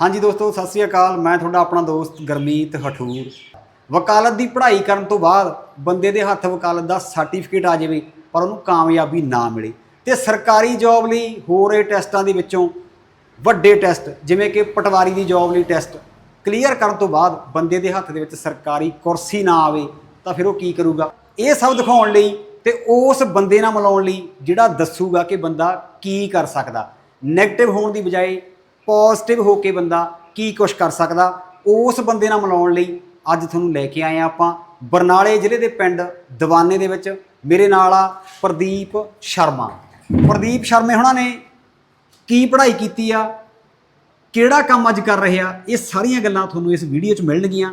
ਹਾਂਜੀ ਦੋਸਤੋ, ਸਤਿ ਸ੍ਰੀ ਅਕਾਲ। ਮੈਂ ਤੁਹਾਡਾ ਆਪਣਾ ਦੋਸਤ ਗਰਮੀਤ ਹਠੂਰ। ਵਕਾਲਤ ਦੀ ਪੜ੍ਹਾਈ ਕਰਨ ਤੋਂ ਬਾਅਦ ਬੰਦੇ ਦੇ ਹੱਥ ਵਕਾਲਤ ਦਾ ਸਰਟੀਫਿਕੇਟ ਆ ਜਾਵੇ, ਪਰ ਉਹਨੂੰ ਕਾਮਯਾਬੀ ਨਾ ਮਿਲੇ। ਤੇ ਸਰਕਾਰੀ ਜੌਬ ਲਈ ਹੋ ਰਹੇ ਟੈਸਟਾਂ ਦੇ ਵਿੱਚੋਂ ਵੱਡੇ ਟੈਸਟ, ਜਿਵੇਂ ਕਿ ਪਟਵਾਰੀ ਦੀ ਜੌਬ ਲਈ ਟੈਸਟ ਕਲੀਅਰ ਕਰਨ ਤੋਂ ਬਾਅਦ ਬੰਦੇ ਦੇ ਹੱਥ ਦੇ ਵਿੱਚ ਸਰਕਾਰੀ ਕੁਰਸੀ ਨਾ ਆਵੇ, ਤਾਂ ਫਿਰ ਉਹ ਕੀ ਕਰੂਗਾ? ਇਹ ਸਭ ਦਿਖਾਉਣ ਲਈ ਤੇ ਉਸ ਬੰਦੇ ਨਾਲ ਮਿਲਾਉਣ ਲਈ ਜਿਹੜਾ ਦੱਸੂਗਾ ਕਿ ਬੰਦਾ ਕੀ ਕਰ ਸਕਦਾ। 네ਗੇਟਿਵ ਹੋਣ ਦੀ ਬਜਾਏ ਪੋਜ਼ਿਟਿਵ ਹੋ ਕੇ ਬੰਦਾ ਕੀ ਕੁਝ ਕਰ ਸਕਦਾ, ਉਸ ਬੰਦੇ ਨਾਲ ਮਿਲਾਉਣ ਲਈ ਅੱਜ ਤੁਹਾਨੂੰ ਲੈ ਕੇ ਆਏ ਆ ਆਪਾਂ ਬਰਨਾਲੇ ਜ਼ਿਲ੍ਹੇ ਦੇ ਪਿੰਡ ਦੀਵਾਨੇ ਦੇ ਵਿੱਚ। ਮੇਰੇ ਨਾਲ ਆ ਪ੍ਰਦੀਪ ਸ਼ਰਮਾ। ਪ੍ਰਦੀਪ ਸ਼ਰਮੇ ਹੁਣਾਂ ਨੇ ਕੀ ਪੜ੍ਹਾਈ ਕੀਤੀ ਆ, ਕਿਹੜਾ ਕੰਮ ਅੱਜ ਕਰ ਰਹੇ ਆ, ਇਹ ਸਾਰੀਆਂ ਗੱਲਾਂ ਤੁਹਾਨੂੰ ਇਸ ਵੀਡੀਓ 'ਚ ਮਿਲਣਗੀਆਂ।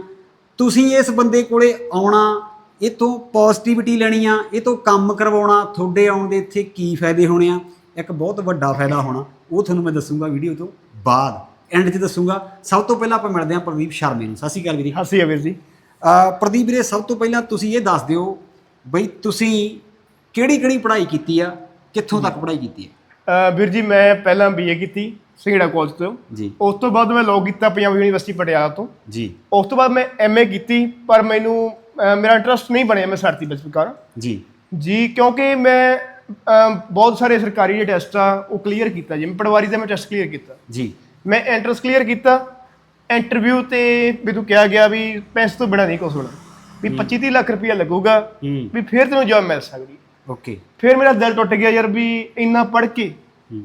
ਤੁਸੀਂ ਇਸ ਬੰਦੇ ਕੋਲੇ ਆਉਣਾ ਇਹ ਤੋਂ ਪੋਜ਼ਿਟਿਵਿਟੀ ਲੈਣੀ ਆ ਇਹ ਤੋਂ ਕੰਮ ਕਰਵਾਉਣਾ, ਤੁਹਾਡੇ ਆਉਣ ਦੇ ਇੱਥੇ ਕੀ ਫਾਇਦੇ ਹੋਣੇ ਆ, ਇੱਕ ਬਹੁਤ ਵੱਡਾ ਫਾਇਦਾ ਹੋਣਾ, ਉਹ ਤੁਹਾਨੂੰ ਮੈਂ ਦੱਸੂਗਾ ਵੀਡੀਓ ਤੋਂ। ਬਾਅਦ ਐਂਡ 'ਚ ਦੱਸੂਗਾ। ਸਭ ਤੋਂ ਪਹਿਲਾਂ ਆਪਾਂ ਮਿਲਦੇ ਹਾਂ ਪ੍ਰਦੀਪ ਸ਼ਰਮੇ ਨੂੰ। ਸਤਿ ਸ਼੍ਰੀ ਅਕਾਲ ਵੀਰੇ ਹੱਸੀ ਆ ਵੀਰ ਜੀ। ਪ੍ਰਦੀਪ ਵੀਰੇ ਸਭ ਤੋਂ ਪਹਿਲਾਂ ਤੁਸੀਂ ਇਹ ਦੱਸ ਦਿਓ ਬਈ ਤੁਸੀਂ ਕਿਹੜੀ ਕਿਹੜੀ ਪੜ੍ਹਾਈ ਕੀਤੀ ਆ ਕਿੱਥੋਂ ਤੱਕ ਪੜ੍ਹਾਈ ਕੀਤੀ ਅਹ ਵੀਰ ਜੀ ਮੈਂ ਪਹਿਲਾਂ ਬੀਏ ਕੀਤੀ ਸਿੰਘੜਾ ਕਾਲਜ ਤੋਂ। ਜੀ। ਉਸ ਤੋਂ ਬਾਅਦ ਮੈਂ ਲਾਅ ਕੀਤਾ ਪੰਜਾਬ ਯੂਨੀਵਰਸਿਟੀ ਪਟਿਆਲਾ ਤੋਂ। ਜੀ। ਉਸ ਤੋਂ ਬਾਅਦ ਮੈਂ ਐਮਏ ਕੀਤੀ ਪਰ ਮੈਨੂੰ ਮੇਰਾ ਇੰਟਰਸਟ ਨਹੀਂ ਬਣਿਆ ਮੈਂ ਸਰਤੀ ਬਚਪਨ ਜੀ। ਜੀ ਕਿਉਂਕਿ ਮੈਂ ਬਹੁਤ ਸਾਰੇ ਸਰਕਾਰੀ ਜਿਹੜੇ ਟੈਸਟ ਆ ਉਹ ਕਲੀਅਰ ਕੀਤਾ ਜਿਵੇਂ ਪਟਵਾਰੀ ਦਾ ਮੈਂ ਟੈਸਟ ਕਲੀਅਰ ਕੀਤਾ। ਜੀ। ਮੈਂ ਐਂਟਰੈਂਸ ਕਲੀਅਰ ਕੀਤਾ। ਇੰਟਰਵਿਊ ਤੇ ਮੈਨੂੰ ਕਿਹਾ ਗਿਆ ਵੀ ਪੈਸੇ ਤੋਂ ਬਿਨਾਂ ਨਹੀਂ ਕੁਛ ਹੋਣਾ। ਵੀ 25 30 ਲੱਖ ਰੁਪਇਆ ਲੱਗੂਗਾ। ਵੀ ਫਿਰ ਤੈਨੂੰ ਜੌਬ ਮਿਲ ਸਕਦੀ। ਓਕੇ। ਫਿਰ ਮੇਰਾ ਦਿਲ ਟੁੱਟ ਗਿਆ ਯਾਰ ਵੀ ਇੰਨਾ ਪੜ੍ਹ ਕੇ ਹੂੰ।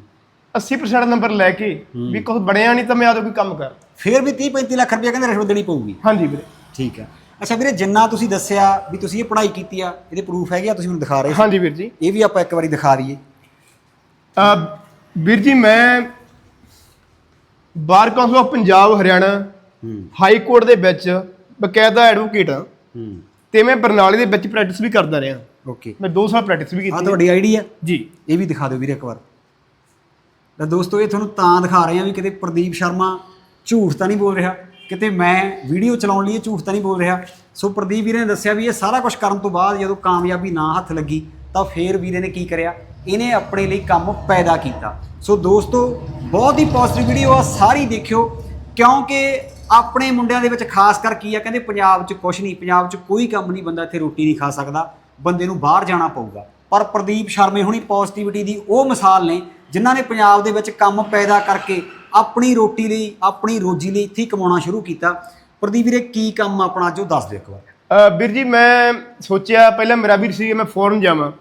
80% ਨੰਬਰ ਲੈ ਕੇ ਵੀ ਕੁਝ ਬਣਿਆ ਨਹੀਂ ਤਾਂ ਮੈਂ ਆਦੋ ਕੋਈ ਕੰਮ ਕਰ। ਫਿਰ ਵੀ 30 35 ਲੱਖ ਰੁਪਏ ਕਹਿੰਦੇ ਰਿਸ਼ਵਤ ਦੇਣੀ ਪਊਗੀ। ਹਾਂਜੀ ਵੀਰੇ। ਠੀਕ ਹੈ ਅੱਛਾ ਵੀਰੇ ਜਿੰਨਾ ਤੁਸੀਂ ਦੱਸਿਆ ਵੀ ਤੁਸੀਂ ਇਹ ਪੜ੍ਹਾਈ ਕੀਤੀ ਆ ਇਹਦੇ ਪ੍ਰੂਫ ਹੈਗੇ ਆ ਤੁਸੀਂ ਮੈਨੂੰ ਦਿਖਾ ਰਹੇ ਸੀ ਹਾਂਜੀ ਵੀਰ ਜੀ। ਇਹ ਵੀ ਆਪਾਂ ਇੱਕ ਵਾਰੀ ਦਿਖਾ ਦਈਏ। ਅਹ ਵੀਰ ਜੀ ਮੈਂ Bar Council of Punjab Haryana ਹੂੰ। ਹਾਈ ਕੋਰਟ ਦੇ ਵਿੱਚ ਬਕਾਇਦਾ ਐਡਵੋਕੇਟ ਹਾਂ। ਹੂੰ। ਤੇ ਮੈਂ ਬਰਨਾਲੇ ਦੇ ਵਿੱਚ ਪ੍ਰੈਕਟਿਸ ਵੀ ਕਰਦਾ ਰਿਹਾ। ਓਕੇ ਮੈਂ 2 ਸਾਲ ਪ੍ਰੈਕਟਿਸ ਵੀ ਆ ਕੀਤੀ ਤੁਹਾਡੀ ਆਈਡੀ ਆ? ਜੀ। ਇਹ ਵੀ ਦਿਖਾ ਦਿਓ ਵੀਰੇ ਇੱਕ ਵਾਰ। ਤਾਂ ਦੋਸਤੋ ਇਹ ਤੁਹਾਨੂੰ ਤਾਂ ਦਿਖਾ ਰਹੇ ਆ ਵੀ ਕਿਤੇ ਪ੍ਰਦੀਪ ਸ਼ਰਮਾ ਝੂਠ ਤਾਂ ਨਹੀਂ ਬੋਲ ਰਿਹਾ। ਕਿਤੇ ਮੈਂ ਵੀਡੀਓ ਚਲਾਉਣ ਲਈ ਇਹ ਝੂਠ ਤਾਂ ਨਹੀਂ ਬੋਲ ਰਿਹਾ। ਸੋ ਪ੍ਰਦੀਪ ਵੀਰੇ ਨੇ ਦੱਸਿਆ ਵੀ ਇਹ ਸਾਰਾ ਕੁਝ ਕਰਨ ਤੋਂ ਬਾਅਦ ਜਦੋਂ ਕਾਮਯਾਬੀ ਨਾ ਹੱਥ ਲੱਗੀ, ਤਾਂ ਫੇਰ ਵੀਰੇ ਨੇ ਕੀ ਕਰਿਆ? ਇਹਨੇ ਆਪਣੇ ਲਈ ਕੰਮ ਪੈਦਾ ਕੀਤਾ। ਸੋ ਦੋਸਤੋ, ਬਹੁਤ ਹੀ ਪੋਜ਼ਿਟਿਵ ਵੀਡੀਓ ਆ, ਸਾਰੀ ਦੇਖਿਓ। ਕਿਉਂਕਿ ਆਪਣੇ ਮੁੰਡਿਆਂ ਦੇ ਵਿੱਚ ਖਾਸ ਕਰ ਕੀ ਆ, ਕਹਿੰਦੇ ਪੰਜਾਬ 'ਚ ਕੁਝ ਨਹੀਂ, ਪੰਜਾਬ 'ਚ ਕੋਈ ਕੰਮ ਨਹੀਂ, ਬੰਦਾ ਇੱਥੇ ਰੋਟੀ ਨਹੀਂ ਖਾ ਸਕਦਾ, ਬੰਦੇ ਨੂੰ ਬਾਹਰ ਜਾਣਾ ਪਊਗਾ। ਪਰ ਪ੍ਰਦੀਪ ਸ਼ਰਮੇ ਹੁਣੀ ਪੋਜ਼ਿਟਿਵਿਟੀ ਦੀ ਉਹ ਮਿਸਾਲ ਨੇ, ਜਿਨ੍ਹਾਂ ਨੇ ਪੰਜਾਬ ਦੇ ਵਿੱਚ ਕੰਮ ਪੈਦਾ ਕਰਕੇ ਆਪਣੀ ਰੋਟੀ ਲਈ ਆਪਣੀ ਰੋਜੀ ਲਈ ਇੱਥੇ ਹੀ ਕਮਾਉਣਾ ਸ਼ੁਰੂ ਕੀਤਾ। ਪ੍ਰਦੀਪ ਵੀਰੇ ਕੀ ਕੰਮ ਆਪਣਾ ਜੋ ਦੱਸ ਦਿਓ ਇੱਕ ਵਾਰ। ਵੀਰ ਜੀ ਮੈਂ ਸੋਚਿਆ ਪਹਿਲਾਂ ਮੇਰਾ ਵੀਰ ਸੀ ਮੈਂ ਫੋਰਨ ਜਾਵਾਂ।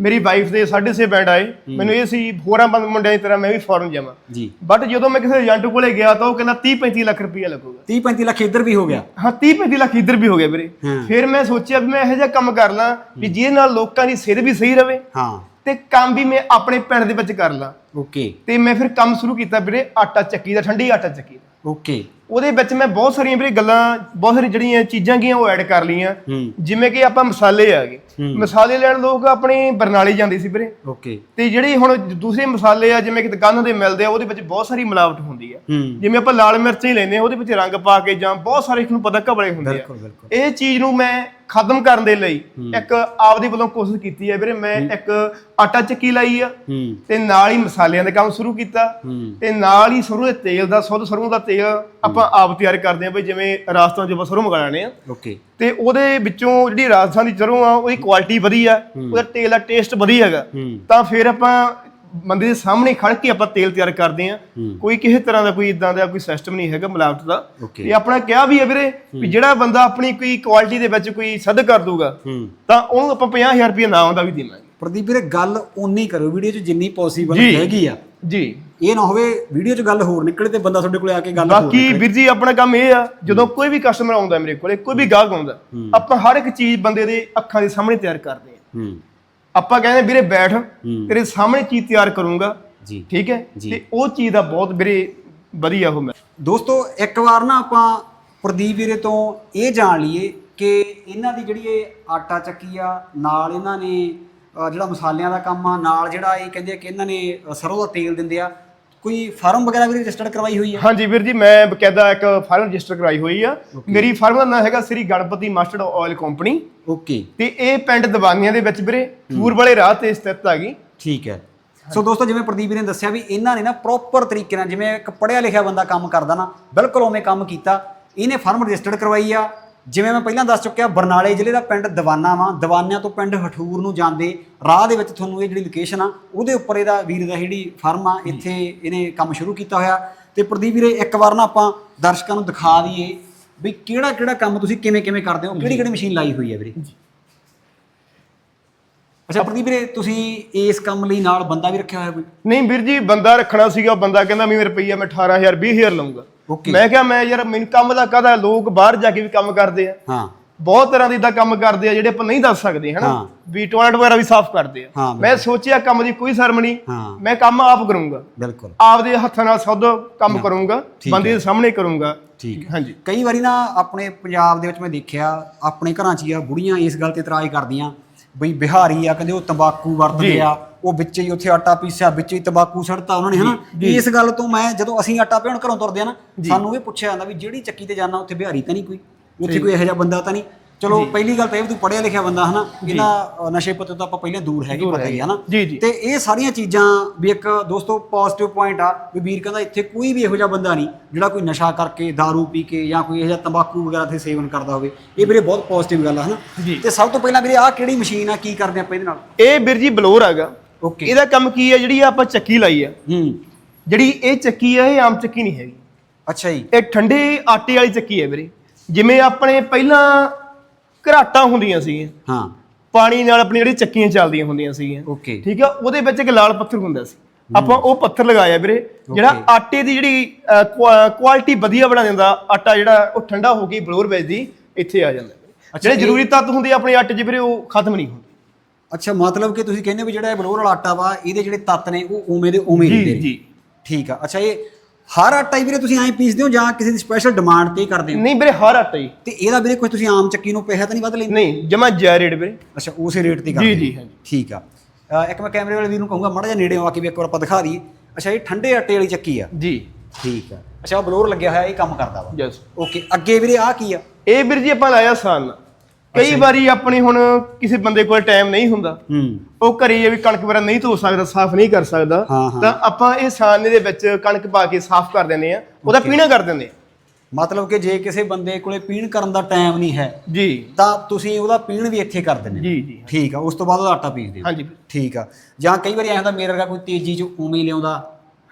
ਮੇਰੀ ਵਾਈਫ ਦੇ 6.5 ਬੈਂਡ ਆਏ। ਮੈਨੂੰ ਇਹ ਸੀ ਹੋਰਾਂ ਬੰਦ ਮੁੰਡਿਆਂ ਦੀ ਤਰ੍ਹਾਂ ਮੈਂ ਵੀ ਫੋਰਨ ਜਾਵਾਂ। ਜੀ। ਬਟ ਜਦੋਂ ਮੈਂ ਕਿਸੇ ਏਜੰਟ ਕੋਲੇ ਗਿਆ ਤਾਂ ਉਹ ਕਹਿੰਦਾ 30 35 ਲੱਖ ਰੁਪਇਆ ਲੱਗੂਗਾ। 30 35 ਲੱਖ ਇੱਧਰ ਵੀ ਹੋ ਗਿਆ। ਹਾਂ 30 35 ਲੱਖ ਇੱਧਰ ਵੀ ਹੋ ਗਿਆ ਵੀਰੇ। ਫਿਰ ਮੈਂ ਸੋਚਿਆ ਵੀ ਮੈਂ ਇਹੋ ਜਿਹਾ ਕੰਮ ਕਰ ਲਾਂ ਵੀ ਜਿਹਦੇ ਨਾਲ ਲੋਕਾਂ ਦੀ ਸਿਹਤ ਵੀ ਸਹੀ ਰਵੇ। ਹਾਂ। ਤੇ ਕੰਮ ਵੀ ਮੈਂ ਆਪਣੇ ਪਿੰਡ ਦੇ ਵਿੱਚ ਕਰ ਲਾਂ। ਓਕੇ। ਤੇ ਮੈਂ ਫਿਰ ਕੰਮ ਸ਼ੁਰੂ ਕੀਤਾ ਵੀਰੇ ਆਟਾ ਚੱਕੀ ਦਾ ਠੰਡੀ ਆਟਾ ਚੱਕੀ ਦਾ। ਓਕੇ। ਉਹਦੇ ਵਿੱਚ ਮੈਂ ਬਹੁਤ ਸਾਰੀਆਂ ਵੀਰੇ ਗੱਲਾਂ ਬਹੁਤ ਸਾਰੀ ਜਿਹੜੀਆਂ ਚੀਜ਼ਾਂ ਗੀਆਂ ਉਹ ਐਡ ਕਰ ਲਈਆਂ। ਜਿਵੇਂ ਕਿ ਆਪਾਂ ਮਸਾਲੇ ਆ ਗਏ। ਮਸਾਲੇ ਲੈਣ ਲੋਕ ਆਪਣੇ ਬਰਨਾਲੇ ਜਾਂਦੇ ਸੀ ਵੀਰੇ। ਓਕੇ। ਤੇ ਜਿਹੜੇ ਹੁਣ ਦੂਸਰੇ ਮਸਾਲੇ ਆ ਜਿਵੇਂ ਕਿ ਦੁਕਾਨਾਂ ਦੇ ਮਿਲਦੇ ਆ ਉਹਦੇ ਵਿੱਚ ਬਹੁਤ ਸਾਰੀ ਮਿਲਾਵਟ ਹੁੰਦੀ ਆ। ਜਿਵੇਂ ਆਪਾਂ ਲਾਲ ਮਿਰਚਾਂ ਹੀ ਲੈਂਦੇ ਆ ਉਹਦੇ ਵਿੱਚ ਰੰਗ ਪਾ ਕੇ ਜਾਂ ਬਹੁਤ ਸਾਰੇ ਨੂੰ ਪਤਾ ਘਬਲੇ ਹੁੰਦੇ ਆ। ਇਹ ਚੀਜ਼ ਨੂੰ ਮੈਂ ਖਤਮ ਕਰਨ ਦੇ ਲਈ ਇੱਕ ਆਪਦੀ ਵੱਲੋਂ ਕੋਸ਼ਿਸ਼ ਕੀਤੀ ਹੈ ਵੀਰੇ। ਮੈਂ ਇੱਕ ਆਟਾ ਚੱਕੀ ਲਾਈ ਆ ਤੇ ਨਾਲ ਹੀ ਮਸਾਲਿਆਂ ਦਾ ਕੰਮ ਸ਼ੁਰੂ ਕੀਤਾ। ਤੇ ਨਾਲ ਹੀ ਸਰੋਂ ਦੇ ਤੇਲ ਦਾ ਸੁੱਧ ਸਰੋਂ ਦਾ ਤੇਲ ਆਪਾਂ ਆਪ ਤਿਆਰ ਕਰਦੇ ਆ ਬਈ ਜਿਵੇਂ ਰਾਜਸਥਾਨ ਚੋਂ ਸਰੋਂ ਮੰਗਾ ਲੈਣੇ ਆ। ਓਕੇ। ਤੇ ਉਹਦੇ ਵਿੱਚੋਂ ਜਿਹੜੀ ਰਾਜਸਥਾਨ ਦੀ ਸਰੋਂ ਆ ਉਹਦੀ ਕੁਆਲਿਟੀ ਵਧੀਆ ਉਹਦਾ ਤੇਲ ਦਾ ਟੇਸਟ ਵਧੀਆ ਹੈਗਾ। ਤਾਂ ਫਿਰ ਆਪਾਂ ਬੰਦੇ ਦੇ ਸਾਹਮਣੇ ਖੜ ਕੇ ਆਪਾਂ ਤੇਲ ਤਿਆਰ ਕਰਦੇ ਆ। ਕੋਈ ਕਿਸੇ ਤਰ੍ਹਾਂ ਦਾ ਕੋਈ ਇਦਾਂ ਦਾ ਕੋਈ ਸਿਸਟਮ ਨਹੀਂ ਹੈਗਾ ਮਿਲਾਵਟ ਦਾ। ਇਹ ਆਪਣਾ ਕਿਹਾ ਵੀ ਹੈ ਵੀਰੇ ਵੀ ਜਿਹੜਾ ਬੰਦਾ ਆਪਣੀ ਕੋਈ ਕੁਆਲਿਟੀ ਦੇ ਵਿੱਚ ਕੋਈ ਸਦ ਕਰ ਦੂਗਾ ਤਾਂ ਉਹਨੂੰ ਆਪਾਂ 50000 ਰੁਪਏ ਨਾ ਆਉਂਦਾ ਵੀ ਦੇਵਾਂਗੇ। ਪ੍ਰਦੀਪ ਵੀਰੇ ਗੱਲ ਓਨੀ ਕਰੋ ਵੀਡੀਓ 'ਚ ਜਿੰਨੀ ਪੋਸੀਬਲ। ਹੈਗੀ ਆ। ਜੀ। ਇਹ ਨਾ ਹੋਵੇ ਵੀਡੀਓ 'ਚ ਗੱਲ ਹੋਰ ਨਿਕਲੇ ਤੇ ਬੰਦਾ ਤੁਹਾਡੇ ਕੋਲੇ ਆ ਕੇ ਗੱਲ ਹੋਰ ਬਾਕੀ ਵੀਰ ਜੀ ਆਪਣਾ ਕੰਮ ਇਹ ਆ ਜਦੋਂ ਕੋਈ ਵੀ ਕਸਟਮਰ ਆਉਂਦਾ ਮੇਰੇ ਕੋਲੇ ਕੋਈ ਵੀ ਗਾਹਕ ਆਉਂਦਾ ਆਪਾਂ ਹਰ ਇੱਕ ਚੀਜ਼ ਬੰਦੇ ਦੇ ਅੱਖਾਂ ਦੇ ਸਾਹਮਣੇ ਤਿਆਰ ਕਰਦੇ ਆ ਹੂੰ। ਆਪਾਂ ਕਹਿੰਦੇ ਵੀਰੇ ਬੈਠ ਹੂੰ। ਤੇਰੇ ਸਾਹਮਣੇ ਚੀਜ਼ ਤਿਆਰ ਕਰੂੰਗਾ ਜੀ ਠੀਕ ਹੈ। ਤੇ ਉਹ ਚੀਜ਼ ਦਾ ਬਹੁਤ ਵੀਰੇ ਵਧੀਆ ਉਹ ਮੈਂ ਦੋਸਤੋ ਇੱਕ ਵਾਰ ਨਾ ਆਪਾਂ ਪ੍ਰਦੀਪ ਵੀਰੇ ਤੋਂ ਇਹ ਜਾਣ ਲਈਏ ਕਿ ਇਹਨਾਂ ਦੀ ਜਿਹੜੀ ਇਹ ਆਟਾ ਚੱਕੀ ਆ ਨਾਲ ਇਹਨਾਂ ਨੇ ਜਿਹੜਾ ਮਸਾਲਿਆਂ ਦਾ ਕੰਮ ਆ ਨਾਲ ਜਿਹੜਾ ਇਹ ਕਹਿੰਦੇ ਕਿ ਇਹਨਾਂ ਨੇ ਸਰੋਂ ਦਾ ਤੇਲ ਦਿੰਦੇ ਆ ਕੋਈ ਫਾਰਮ ਵਗੈਰਾ ਵੀ ਰਜਿਸਟਰਡ ਕਰਵਾਈ ਹੋਈ ਹੈ? ਹਾਂਜੀ ਵੀਰ ਜੀ ਮੈਂ ਬਕਾਇਦਾ ਇੱਕ ਫਾਰਮ ਰਜਿਸਟਰ ਕਰਾਈ ਹੋਈ ਆ। ਮੇਰੀ ਫਾਰਮ ਦਾ ਨਾਮ ਹੈਗਾ Sri Ganpati mustard oil company. Okay. ਤੇ ਇਹ ਪਿੰਡ ਦਵਾਨੀਆਂ ਦੇ ਵਿੱਚ ਵੀਰੇ ਫੂਰ ਵਾਲੇ ਰਾਹ ਤੇ ਸਥਿਤ ਹੈਗੀ ਠੀਕ ਹੈ। ਸੋ ਦੋਸਤੋ ਜਿਵੇਂ ਪ੍ਰਦੀਪ ਵੀਰੇ ਨੇ ਦੱਸਿਆ ਵੀ ਇਹਨਾਂ ਨੇ ਨਾ ਪ੍ਰੋਪਰ ਤਰੀਕੇ ਨਾਲ ਜਿਵੇਂ ਇੱਕ ਪੜ੍ਹਿਆ ਲਿਖਿਆ ਬੰਦਾ ਕੰਮ ਕਰਦਾ ਨਾ ਬਿਲਕੁਲ ਉਵੇਂ ਕੰਮ ਕੀਤਾ। ਇਹਨੇ ਫਰਮ ਰਜਿਸਟਰਡ ਕਰਵਾਈ ਆ। ਜਿਵੇਂ ਮੈਂ ਪਹਿਲਾਂ ਦੱਸ ਚੁੱਕਿਆ ਬਰਨਾਲੇ ਜ਼ਿਲ੍ਹੇ ਦਾ ਪਿੰਡ ਦਵਾਨਾ ਵਾ। ਦਵਾਨਿਆਂ ਤੋਂ ਪਿੰਡ ਹਠੂਰ ਨੂੰ ਜਾਂਦੇ ਰਾਹ ਦੇ ਵਿੱਚ ਤੁਹਾਨੂੰ ਇਹ ਜਿਹੜੀ ਲੋਕੇਸ਼ਨ ਆ ਉਹਦੇ ਉੱਪਰ ਇਹਦਾ ਵੀਰ ਦਾ ਜਿਹੜੀ ਫਰਮ ਆ ਇੱਥੇ ਇਹਨੇ ਕੰਮ ਸ਼ੁਰੂ ਕੀਤਾ ਹੋਇਆ। ਤੇ ਪ੍ਰਦੀਪ ਵੀਰੇ ਇੱਕ ਵਾਰ ਨਾ ਆਪਾਂ ਦਰਸ਼ਕਾਂ ਨੂੰ ਦਿਖਾ ਦਈਏ ਵੀ ਕਿਹੜਾ ਕਿਹੜਾ ਕੰਮ ਤੁਸੀਂ ਕਿਵੇਂ ਕਿਵੇਂ ਕਰਦੇ ਹੋ ਕਿਹੜੀ ਕਿਹੜੀ ਮਸ਼ੀਨ ਲਾਈ ਹੋਈ ਹੈ ਵੀਰੇ? ਅੱਛਾ ਪ੍ਰਦੀਪ ਵੀਰੇ ਤੁਸੀਂ ਇਸ ਕੰਮ ਲਈ ਨਾਲ ਬੰਦਾ ਵੀ ਰੱਖਿਆ ਹੋਇਆ ਕੋਈ? ਨਹੀਂ ਵੀਰ ਜੀ ਬੰਦਾ ਰੱਖਣਾ ਸੀਗਾ ਬੰਦਾ ਕਹਿੰਦਾ ਵੀ ਰੁਪਈਆ ਮੈਂ 18000 20000 ਲਵਾਂਗਾ ਮੈਂ ਕਿਹਾ ਮੈਂ ਯਾਰ ਮੈਨੂੰ ਕੰਮ ਦਾ ਕਾਹਦਾ? ਲੋਕ ਬਾਹਰ ਜਾ ਕੇ ਵੀ ਕੰਮ ਕਰਦੇ ਆ। ਹਾਂ। ਬਹੁਤ ਤਰ੍ਹਾਂ ਦੇ ਇਦਾਂ ਕੰਮ ਕਰਦੇ ਆ ਜਿਹੜੇ ਆਪਾਂ ਨਹੀਂ ਦੱਸ ਸਕਦੇ ਹਨਾ? ਹਾਂ। ਵੀ ਟਾਇਲਟ ਵਗੈਰਾ ਵੀ ਸਾਫ਼ ਕਰਦੇ ਆ। ਹਾਂ, ਮੈਂ ਸੋਚਿਆ ਕੰਮ ਦੀ ਕੋਈ ਸ਼ਰਮ ਨਹੀਂ। ਹਾਂ। ਮੈਂ ਕੰਮ ਆਪ ਕਰੂੰਗਾ। ਬਿਲਕੁਲ। ਆਪਦੇ ਹੱਥਾਂ ਨਾਲ ਸਭ ਕੰਮ ਕਰੂੰਗਾ ਬੰਦੇ ਦੇ ਸਾਹਮਣੇ ਕਰੂੰਗਾ। ਠੀਕ ਹਾਂਜੀ। ਕਈ ਵਾਰੀ ਨਾ ਆਪਣੇ ਪੰਜਾਬ ਦੇ ਵਿੱਚ ਮੈਂ ਦੇਖਿਆ ਆਪਣੇ ਘਰਾਂ 'ਚ ਹੀ ਆ ਬੁੜੀਆਂ ਇਸ ਗੱਲ ਤੇ ਇਤਰਾਜ਼ ਕਰਦੀਆਂ ਬਈ ਬਿਹਾਰੀ ਆ ਕਹਿੰਦੇ ਉਹ ਤੰਬਾਕੂ ਵਰਤਦੇ। ਆ ਉਹ ਵਿੱਚ ਹੀ ਉੱਥੇ ਆਟਾ ਪੀਸਿਆ ਵਿੱਚ ਹੀ ਤੰਬਾਕੂ ਸੜਤਾ ਉਹਨਾਂ ਨੇ ਹਨਾ ਇਸ ਗੱਲ ਤੋਂ ਮੈਂ ਜਦੋਂ ਅਸੀਂ ਆਟਾ ਪਿਉਣ ਘਰੋਂ ਤੁਰਦੇ ਆ ਨਾ ਸਾਨੂੰ ਇਹ ਪੁੱਛਿਆ ਜਾਂਦਾ ਵੀ ਜਿਹੜੀ ਚੱਕੀ ਤੇ ਜਾਣਾ ਉੱਥੇ ਬਿਹਾਰੀ ਤਾਂ ਨਹੀਂ ਕੋਈ? ਉੱਥੇ ਕੋਈ ਇਹੋ ਜਿਹਾ ਬੰਦਾ ਤਾਂ ਨਹੀਂ? ਚਲੋ ਪਹਿਲੀ ਗੱਲ ਤਾਂ ਇਹ ਵੀ ਤੂੰ ਪੜਿਆ ਲਿਖਿਆ ਬੰਦਾ ਹਨਾ ਇਹਨਾਂ ਨਸ਼ੇ ਪੱਤੇ ਤੋਂ ਆਪਾਂ ਪਹਿਲਾਂ ਦੂਰ ਹੈਗੇ ਪਤਾ ਹੀ ਹਨਾ ਤੇ ਇਹ ਸਾਰੀਆਂ ਚੀਜ਼ਾਂ ਵੀ ਇੱਕ ਦੋਸਤੋ ਪੋਜ਼ਿਟਿਵ ਪੁਆਇੰਟ ਆ ਵੀ ਵੀਰ ਕਹਿੰਦਾ ਇੱਥੇ ਕੋਈ ਵੀ ਇਹੋ ਜਿਹਾ ਬੰਦਾ ਨਹੀਂ ਜਿਹੜਾ ਕੋਈ ਨਸ਼ਾ ਕਰਕੇ दारू ਪੀ ਕੇ ਜਾਂ ਕੋਈ ਇਹੋ ਜਿਹਾ ਤੰਬਾਕੂ ਵਗੈਰਾ ਤੇ ਸੇਵਨ ਕਰਦਾ ਹੋਵੇ। ਇਹ ਵੀਰੇ ਬਹੁਤ ਪੋਜ਼ਿਟਿਵ ਗੱਲ ਆ ਹਨਾ। ਤੇ ਸਭ ਤੋਂ ਪਹਿਲਾਂ ਵੀਰੇ ਆਹ ਕਿਹੜੀ ਮਸ਼ੀਨ ਆ ਕੀ ਕਰਦੇ ਆਪਾਂ ਇਹਦੇ ਨਾਲ? ਇਹ ਵੀਰ ਜੀ ਬਲੋਰ ਹੈਗਾ। ਓਕੇ ਇਹਦਾ ਕੰਮ ਕੀ ਹੈ ਜਿਹੜੀ ਆਪਾਂ ਚੱਕੀ ਲਾਈ ਆ। ਹੂੰ। ਜਿਹੜੀ ਇਹ ਚੱਕੀ ਹੈ ਇਹ ਆਮ ਚੱਕੀ ਨਹੀਂ ਹੈਗੀ। ਅੱਛਾ ਜੀ। ਇਹ ਠੰਡੇ ਆਟੇ ਵਾਲੀ ਚੱਕੀ ਹੈ ਵੀਰੇ। ਜਿਵੇਂ ਆਪਣੇ ਪਹਿਲਾਂ ਘਰਾਟਾਂ ਹੁੰਦੀਆਂ ਸੀਗੀਆਂ। ਹਾਂ। ਪਾਣੀ ਨਾਲ ਆਪਣੀ ਜਿਹੜੀ ਚੱਕੀਆਂ ਚੱਲਦੀਆਂ ਹੁੰਦੀਆਂ ਸੀਗੀਆਂ। ਓਕੇ। ਠੀਕ ਆ? ਉਹਦੇ ਵਿੱਚ ਇੱਕ ਲਾਲ ਪੱਥਰ ਹੁੰਦਾ ਸੀ। ਆਪਾਂ ਉਹ ਪੱਥਰ ਲਗਾਇਆ ਵੀਰੇ ਜਿਹੜਾ ਆਟੇ ਦੀ ਜਿਹੜੀ ਕੁਆਲਿਟੀ ਵਧੀਆ ਬਣਾ ਦਿੰਦਾ ਆਟਾ ਜਿਹੜਾ ਉਹ ਠੰਡਾ ਹੋ ਕੇ ਬਲੋਰ ਵੇਚਦੀ ਇੱਥੇ ਆ ਜਾਂਦਾ। ਜਿਹੜੇ ਜ਼ਰੂਰੀ ਤੱਤ ਹੁੰਦੇ ਆ ਆਪਣੇ ਆਟੇ 'ਚ ਵੀਰੇ ਉਹ ਖਤਮ ਨਹੀਂ ਹੁੰਦੇ। ਅੱਛਾ ਮਤਲਬ ਕਿ ਤੁਸੀਂ ਕਹਿੰਦੇ ਵੀ ਜਿਹੜਾ ਇਹ ਬਲੋਰ ਵਾਲਾ ਆਟਾ ਵਾ ਇਹਦੇ ਜਿਹੜੇ ਤੱਤ ਨੇ ਉਹ ਉਵੇਂ ਦੇ ਉਵੇਂ ਹੀ ਰਹਿੰਦੇ ਨੇ। ਜੀ। ਠੀਕ ਆ। ਅੱਛਾ ਇਹ ਹਰ ਆਟਾ ਹੀ ਵੀਰੇ ਤੁਸੀਂ ਐਂ ਪੀਸਦੇ ਹੋ ਜਾਂ ਕਿਸੇ ਦੀ ਸਪੈਸ਼ਲ ਡਿਮਾਂਡ ਤੇ ਕਰਦੇ ਹੋ? ਨਹੀਂ ਵੀਰੇ ਹਰ ਆਟਾ ਹੀ। ਤੇ ਇਹਦਾ ਵੀਰੇ ਕੋਈ ਤੁਸੀਂ ਆਮ ਚੱਕੀ ਨੂੰ ਪੈਸਾ ਤਾਂ ਨਹੀਂ ਵੱਧ ਲੈਂਦੇ? ਨਹੀਂ ਜਮਾ ਜੈਰੇਡ ਵੀਰੇ। ਅੱਛਾ ਉਸੇ ਰੇਟ ਤੇ ਕਰਦੇ ਜੀ ਹੋ। ਜੀ ਹਾਂਜੀ। ਠੀਕ ਆ। ਅ, ਇੱਕ ਮੈਂ ਕੈਮਰੇ ਵਾਲੇ ਵੀਰ ਨੂੰ ਕਹੂੰਗਾ ਮਾੜਾ ਜਿਹਾ ਨੇੜੇ ਆ ਕੇ ਵੀ ਇੱਕ ਵਾਰ ਆਪਾਂ ਦਿਖਾ ਦਈਏ। ਅੱਛਾ ਇਹ ਠੰਡੇ ਆਟੇ ਵਾਲੀ ਚੱਕੀ ਆ। ਜੀ। ਠੀਕ ਆ। ਅੱਛਾ ਉਹ ਬਲੋਰ ਲੱਗਿਆ ਹੋਇਆ ਇਹ ਕੰਮ ਕਰਦਾ ਵਾ। ਯੈਸ ਓਕੇ ਅੱਗੇ ਵੀਰੇ ਆ ਕੀ ਆ? ਇਹ ਵੀਰ ਜੀ ਆਪਾਂ ਲਾਇਆ ਸਾਨ। ਕਈ ਵਾਰੀ ਆਪਣੀ ਹੁਣ ਕਿਸੇ ਬੰਦੇ ਕੋਲ ਟਾਈਮ ਨਹੀਂ ਹੁੰਦਾ ਹੂੰ। ਉਹ ਘਰੇ ਜੇ ਵੀ ਕਣਕ ਵਗੈਰਾ ਨਹੀਂ ਧੋ ਸਕਦਾ ਸਾਫ਼ ਨਹੀਂ ਕਰ ਸਕਦਾ ਹਾਂ, ਹਾਂ। ਤਾਂ ਆਪਾਂ ਇਹ ਸਾਨੇ ਦੇ ਵਿੱਚ ਕਣਕ ਪਾ ਕੇ ਸਾਫ਼ ਕਰ ਦਿੰਦੇ ਆ ਉਹਦਾ ਪੀਣਾ ਕਰ ਦਿੰਦੇ ਆ ਮਤਲਬ ਕਿ ਜੇ ਕਿਸੇ ਬੰਦੇ ਕੋਲੇ ਪੀਣ ਕਰਨ ਦਾ ਟਾਈਮ ਨਹੀਂ ਹੈ ਜੀ। ਤਾਂ ਤੁਸੀਂ ਉਹਦਾ ਪੀਣ ਵੀ ਇੱਥੇ ਕਰ ਦਿੰਦੇ ਹੋ। ਜੀ ਜੀ। ਠੀਕ ਆ ਉਸ ਤੋਂ ਬਾਅਦ ਉਹਦਾ ਆਟਾ ਪੀਸਦੇ ਹੋ ਹਾਂਜੀ। ਠੀਕ ਆ। ਜਾਂ ਕਈ ਵਾਰੀ ਐਂ ਹੁੰਦਾ ਮੇਰਾ ਵਰਗਾ ਕੋਈ ਤੇਜ਼ੀ ਚ ਉਵੇਂ ਹੀ ਲਿਆਉਂਦਾ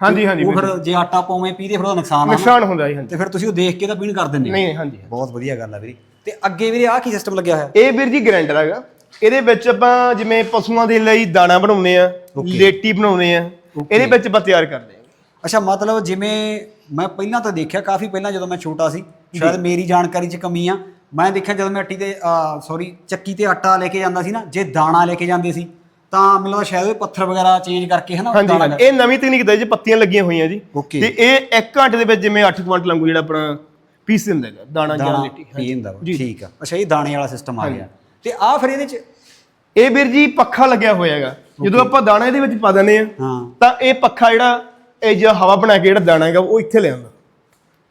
ਹਾਂਜੀ ਹਾਂਜੀ ਉਹ ਫਿਰ ਜੇ ਆਟਾ ਪਾਵੇਂ ਪੀਦੇ ਫਿਰ ਉਹਦਾ ਨੁਕਸਾਨ ਆ ਨਾ। ਨੁਕਸਾਨ ਹੁੰਦਾ ਜੀ ਹਾਂਜੀ। ਤੇ ਫਿਰ ਤੁਸੀਂ ਉਹ ਦੇਖ ਕੇ ਤਾਂ ਪੀਣ ਕਰ ਦਿੰਦੇ ਹੋ। ਨਹੀਂ ਹਾਂਜੀ। ਬਹੁਤ ਵਧੀਆ ਗੱਲ ਆ ਵੀਰੇ। ਤੇ ਅੱਗੇ ਵੀਰੇ ਆ ਕੀ ਸਿਸਟਮ ਲੱਗਿਆ ਹੋਇਆ? ਇਹ ਵੀਰ ਜੀ ਗ੍ਰਾਈਂਡਰ ਹੈਗਾ। ਇਹਦੇ ਵਿੱਚ ਆਪਾਂ ਜਿਵੇਂ ਪਸ਼ੂਆਂ ਦੇ ਲਈ ਦਾਣਾ ਬਣਾਉਂਦੇ ਆ ਲੇਟੀ ਬਣਾਉਂਦੇ ਆ ਇਹਦੇ ਵਿੱਚ ਆਪਾਂ ਤਿਆਰ ਕਰਦੇ ਆ ਅੱਛਾ ਮਤਲਬ ਜਿਵੇਂ ਮੈਂ ਪਹਿਲਾਂ ਤਾਂ ਦੇਖਿਆ ਕਾਫੀ ਪਹਿਲਾਂ ਜਦੋਂ ਮੈਂ ਛੋਟਾ ਸੀ ਸ਼ਾਇਦ ਮੇਰੀ ਜਾਣਕਾਰੀ 'ਚ ਕਮੀ ਆ। ਮੈਂ ਦੇਖਿਆ ਜਦੋਂ ਮੈਂ ਅੱਟੀ ਤੇ ਸੌਰੀ ਚੱਕੀ ਤੇ ਆਟਾ ਲੈ ਕੇ ਜਾਂਦਾ ਸੀ ਨਾ ਜੇ ਦਾਣਾ ਲੈ ਕੇ ਜਾਂਦੇ ਸੀ ਤਾਂ ਮੈਨੂੰ ਲੱਗਦਾ ਸ਼ਾਇਦ ਉਹ ਪੱਥਰ ਵਗੈਰਾ ਚੇਂਜ ਕਰਕੇ ਹਨਾ ਦਾਣਾ ਇਹ ਨਵੀਂ ਤਕਨੀਕ ਦਾ ਜੀ ਪੱਤੀਆਂ ਲੱਗੀਆਂ ਹੋਈਆਂ ਜੀ। ਤੇ ਇਹ 1 ਘੰਟੇ ਦੇ ਵਿੱਚ ਜਿਵੇਂ 8 ਕੁਇੰਟਲ ਵਾਂਗੂ ਜਿਹੜਾ ਆਪਣਾ ਪੀਸ ਦਿੰਦਾ ਹੈਗਾ ਦਾਣਾ ਜਾਂ ਦਾਣਾ ਲੇਟੀ ਪੀ ਜਾਂਦਾ ਵਾ। ਠੀਕ ਆ। ਅੱਛਾ ਇਹ ਦਾਣੇ ਵਾਲਾ ਸਿਸਟਮ ਆ ਗਿਆ। ਤੇ ਆ ਫਿਰ ਇਹਦੇ 'ਚ ਇਹ ਵੀਰ ਜੀ ਪੱਖਾ ਲੱਗਿਆ ਹੋਇਆ ਹੈਗਾ। ਜਦੋਂ ਆਪਾਂ ਦਾਣਾ ਇਹਦੇ ਵਿੱਚ ਪਾ ਦਿੰਦੇ ਆ ਤਾਂ ਇਹ ਪੱਖਾ ਜਿਹੜਾ ਇਹ ਜਿਹੜਾ ਹਵਾ ਬਣਾ ਕੇ ਜਿਹੜਾ ਦਾਣਾ ਹੈਗਾ ਉਹ ਇੱਥੇ ਲਿਆਉਂਦਾ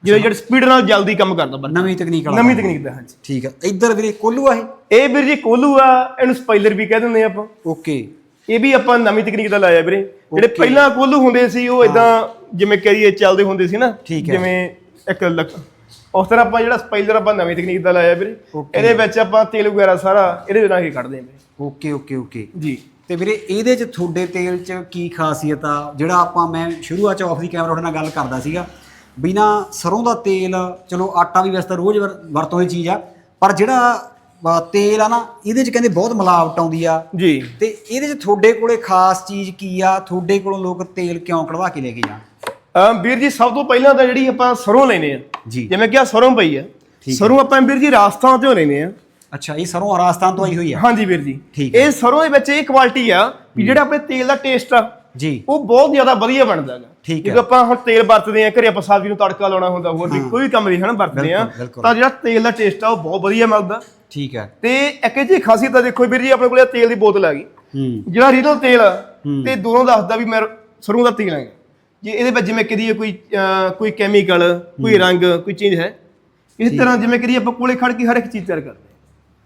ਜਿਹੜਾ ਜਿਹੜਾ ਸਪੀਡ ਨਾਲ ਜਲਦੀ ਕੰਮ ਕਰਦਾ ਬੰਦਾ। ਨਵੀਂ ਤਕਨੀਕ ਵਾਲਾ ਨਵੀਂ ਤਕਨੀਕ ਦਾ ਹਾਂਜੀ। ਠੀਕ ਆ। ਇੱਧਰ ਵੀਰੇ ਕੋਲੂ ਆ ਇਹ? ਇਹ ਵੀਰ ਜੀ ਕੋਲੂ ਆ ਇਹਨੂੰ ਸਪਾਈਲਰ ਵੀ ਕਹਿ ਦਿੰਦੇ ਆਪਾਂ। ਓਕੇ ਇਹ ਵੀ ਆਪਾਂ ਨਵੀਂ ਤਕਨੀਕ ਦਾ ਲਾਇਆ ਵੀਰੇ। ਜਿਹੜੇ ਪਹਿਲਾਂ ਕੋਲੂ ਹੁੰਦੇ ਸੀ ਉਹ ਇਦਾਂ ਜਿਵੇਂ ਕਰੀਏ ਚੱਲਦੇ ਹੁੰਦੇ ਸੀ ਨਾ। ਜਿਵੇਂ ਇੱਕ ਲੱਕ- ਉਸ ਤਰ੍ਹਾਂ ਆਪਾਂ ਜਿਹੜਾ ਸਪਾਈਲਰ ਆਪਾਂ ਨਵੀਂ ਤਕਨੀਕ ਦਾ ਲਾਇਆ ਵੀਰੇ Okay। ਇਹਦੇ ਵਿੱਚ ਆਪਾਂ ਤੇਲ ਵਗੈਰਾ ਸਾਰਾ ਇਹਦੇ ਨਾਲ ਹੀ ਕੱਢਦੇ ਹਾਂ ਵੀਰੇ। ਓਕੇ ਓਕੇ ਓਕੇ ਜੀ। ਤੇ ਵੀਰੇ ਇਹਦੇ ਚ ਤੁਹਾਡੇ ਤੇਲ ਚ ਕੀ ਖਾਸੀਅਤ ਆ? ਜਿਹੜਾ ਆਪਾਂ ਮੈਂ ਸ਼ੁਰੂਆਤ ਚ ਆਫ ਦੀ ਕੈਮਰਾ ਤੁਹਾਡੇ ਨਾਲ ਗੱਲ ਕਰਦਾ ਸੀਗਾ ਬਿਨਾ ਸਰੋਂ ਦਾ ਤੇਲ ਚਲੋ ਆਟਾ ਵੀ ਵੈਸੇ ਤਾਂ ਰੋਜ਼ ਵਰ- ਵਰਤੋਂ ਦੀ ਚੀਜ਼ ਆ ਪਰ ਜਿਹੜਾ ਅ, ਤੇਲ ਆ ਨਾ ਇਹਦੇ ਚ ਕਹਿੰਦੇ ਬਹੁਤ ਮਿਲਾਵਟ ਆਉਂਦੀ ਆ। ਜੀ। ਤੇ ਇਹਦੇ ਚ ਤੁਹਾਡੇ ਕੋਲੇ ਖਾਸ ਚੀਜ਼ ਕੀ ਆ? ਤੁਹਾਡੇ ਕੋਲੋਂ ਲੋਕ ਤੇਲ ਕਿਉਂ ਕਢਵਾ ਕੇ ਲੈ ਕੇ ਜਾਣ? ਵੀਰ ਜੀ ਸਭ ਤੋਂ ਪਹਿਲਾਂ ਤਾਂ ਜਿਹੜੀ ਆਪਾਂ ਸਰੋਂ ਲੈਨੇ ਆ ਜੀ। ਜਿਵੇਂ ਕਿ ਆ ਸਰੋਂ ਪਈ ਆ ਸਰੋਂ ਆਪਾਂ ਵੀਰ ਜੀ ਰਾਜਸਥਾਨ ਤੋਂ ਲੈਨੇ ਆ ਅੱਛਾ ਇਹ ਸਰੋਂ ਰਾਜਸਥਾਨ ਤੋਂ ਆਈ ਹੋਈ ਆ ਹਾਂਜੀ ਵੀਰ ਜੀ। ਇਹ ਸਰੋਂ ਦੇ ਵਿੱਚ ਇਹ ਕੁਆਲਿਟੀ ਆ ਵੀ ਜਿਹੜਾ ਆਪਣੇ ਤੇਲ ਦਾ ਟੇਸਟ ਆ ਜੀ। ਉਹ ਬਹੁਤ ਜ਼ਿਆਦਾ ਵਧੀਆ ਬਣਦਾ ਹੈਗਾ। ਠੀਕ ਹੈ। ਆਪਾਂ ਹੁਣ ਤੇਲ ਵਰਤਦੇ ਆ ਘਰੇ ਆਪਾਂ ਸਬਜ਼ੀ ਨੂੰ ਤੜਕਾ ਲਾਉਣਾ ਹੁੰਦਾ ਹੋਰ ਵੀ ਕੋਈ ਕੰਮ ਨਹੀਂ ਹਨਾ ਵਰਤਦੇ ਆ। ਤਾਂ ਜਿਹੜਾ ਤੇਲ ਦਾ ਟੇਸਟ ਆ ਉਹ ਬਹੁਤ ਵਧੀਆ ਮਿਲਦਾ। ਠੀਕ ਹੈ। ਤੇ ਇੱਕ ਜੀ ਖਾਸੀਅਤ ਆ ਦੇਖੋ ਵੀਰ ਜੀ ਆਪਣੇ ਕੋਲੇ ਤੇਲ ਦੀ ਬੋਤਲ ਆ ਗਈ। ਜਿਹੜਾ ਰੀਨਲ ਤੇਲ ਆ ਤੇ ਦੋਨੋਂ ਦੱਸਦਾ ਵੀ ਮੈਂ ਸਰੋਂ ਦਾ ਤੇਲ ਹੈ ਜੇ ਇਹਦੇ ਵਿੱਚ ਜਿਵੇਂ ਕਰੀਏ ਕੋਈ ਅਹ, ਕੋਈ ਕੈਮੀਕਲ ਕੋਈ ਰੰਗ ਕੋਈ ਚੀਜ਼ ਹੈ ਇਸ ਤਰ੍ਹਾਂ ਜਿਵੇਂ ਕਰੀਏ ਆਪਾਂ ਕੋਲੇ ਖੜ ਕੇ ਹਰ ਇੱਕ ਚੀਜ਼ ਤਿਆਰ ਕਰਦੇ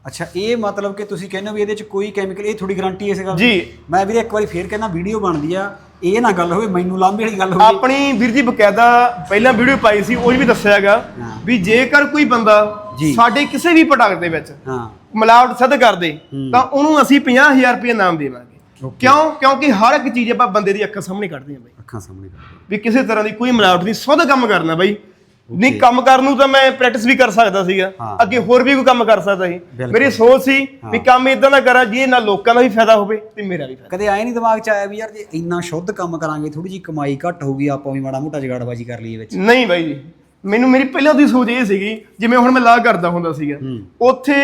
ਅੱਛਾ ਇਹ ਮਤਲਬ ਕਿ ਤੁਸੀਂ ਕਹਿੰਦੇ ਹੋ ਵੀ ਇਹਦੇ ਚ ਕੋਈ ਕੈਮੀਕਲ ਇਹ ਥੋੜੀ ਗਾਰੰਟੀ ਇਸ ਗੱਲ ਦੀ? ਜੀ ਮੈਂ ਵੀਰੇ ਇੱਕ ਵਾਰੀ ਫੇਰ ਕਹਿੰਦਾ ਵੀਡੀਓ ਬਣਦੀ ਆ ਇਹ ਨਾ ਗੱਲ ਹੋਵੇ ਮੈਨੂੰ ਲਾਂਭੇ ਵਾਲੀ ਗੱਲ ਹੋਵੇ ਆਪਣੀ ਵੀਰ ਜੀ ਬਕਾਇਦਾ ਪਹਿਲਾਂ ਵੀਡੀਓ ਪਾਈ ਸੀ ਉਹ 'ਚ ਵੀ ਦੱਸਿਆ ਹੈਗਾ ਹਾਂ। ਵੀ ਜੇਕਰ ਕੋਈ ਬੰਦਾ ਜੀ। ਸਾਡੇ ਕਿਸੇ ਵੀ ਪ੍ਰੋਡਕਟ ਦੇ ਵਿੱਚ ਹਾਂ ਮਿਲਾਵਟ ਸਿੱਧ ਕਰਦੇ ਹੂੰ। ਤਾਂ ਉਹਨੂੰ ਅਸੀਂ 50000 ਰੁਪਏ ਨਾਮ ਦੇਵਾਂਗੇ. ਕਿਉਂ? ਕਿਉਂਕਿ ਹਰ ਇੱਕ ਚੀਜ਼ ਆਪਾਂ ਬੰਦੇ ਦੀ ਅੱਖਾਂ ਸਾਹਮਣੇ ਕੱਢਦੇ ਹਾਂ ਬਾਈ। ਅੱਖਾਂ ਸਾਹਮਣੇ ਕਰ ਵੀ ਕਿਸੇ ਤਰ੍ਹਾਂ ਦੀ ਕੋਈ ਮਿਲਾਵਟ ਨਹੀਂ ਸੁੱਧ ਕੰਮ ਕਰਨਾ ਬਾਈ। ਨਹੀਂ ਕੰਮ ਕਰਨ ਨੂੰ ਤਾਂ ਮੈਂ ਪ੍ਰੈਕਟਿਸ ਵੀ ਕਰ ਸਕਦਾ ਸੀਗਾ। ਹਾਂ। ਅੱਗੇ ਹੋਰ ਵੀ ਕੋਈ ਕੰਮ ਕਰ ਸਕਦਾ ਸੀ। ਬਿਲਕੁਲ। ਮੇਰੀ ਸੋਚ ਸੀ ਵੀ। ਕੰਮ ਇਦਾਂ ਦਾ ਕਰਾਂ ਜਿਹਦੇ ਨਾਲ ਲੋਕਾਂ ਦਾ ਵੀ ਫਾਇਦਾ ਹੋਵੇ ਤੇ ਮੇਰਾ ਵੀ ਫਾਇਦਾ। ਕਦੇ ਆਏ ਨਹੀਂ ਦਿਮਾਗ 'ਚ ਆਇਆ ਵੀ ਯਾਰ ਜੇ ਇੰਨਾ ਸ਼ੁੱਧ ਕੰਮ ਕਰਾਂਗੇ ਥੋੜੀ ਜੀ ਕਮਾਈ ਘੱਟ ਹੋਊਗੀ ਆਪਾਂ ਵੀ ਮਾੜਾ ਮੋਟਾ ਜਗਾੜਬਾਜੀ ਕਰ ਲਈਏ ਵਿੱਚ? ਨਹੀਂ ਬਾਈ ਜੀ। ਮੈਨੂੰ ਮੇਰੀ ਪਹਿਲਾਂ ਦੀ ਸੋਚ ਇਹ ਸੀਗੀ ਜਿਵੇਂ ਹੁਣ ਮੈਂ ਲਾ ਕਰਦਾ ਹੁੰਦਾ ਸੀਗਾ। ਉੱਥੇ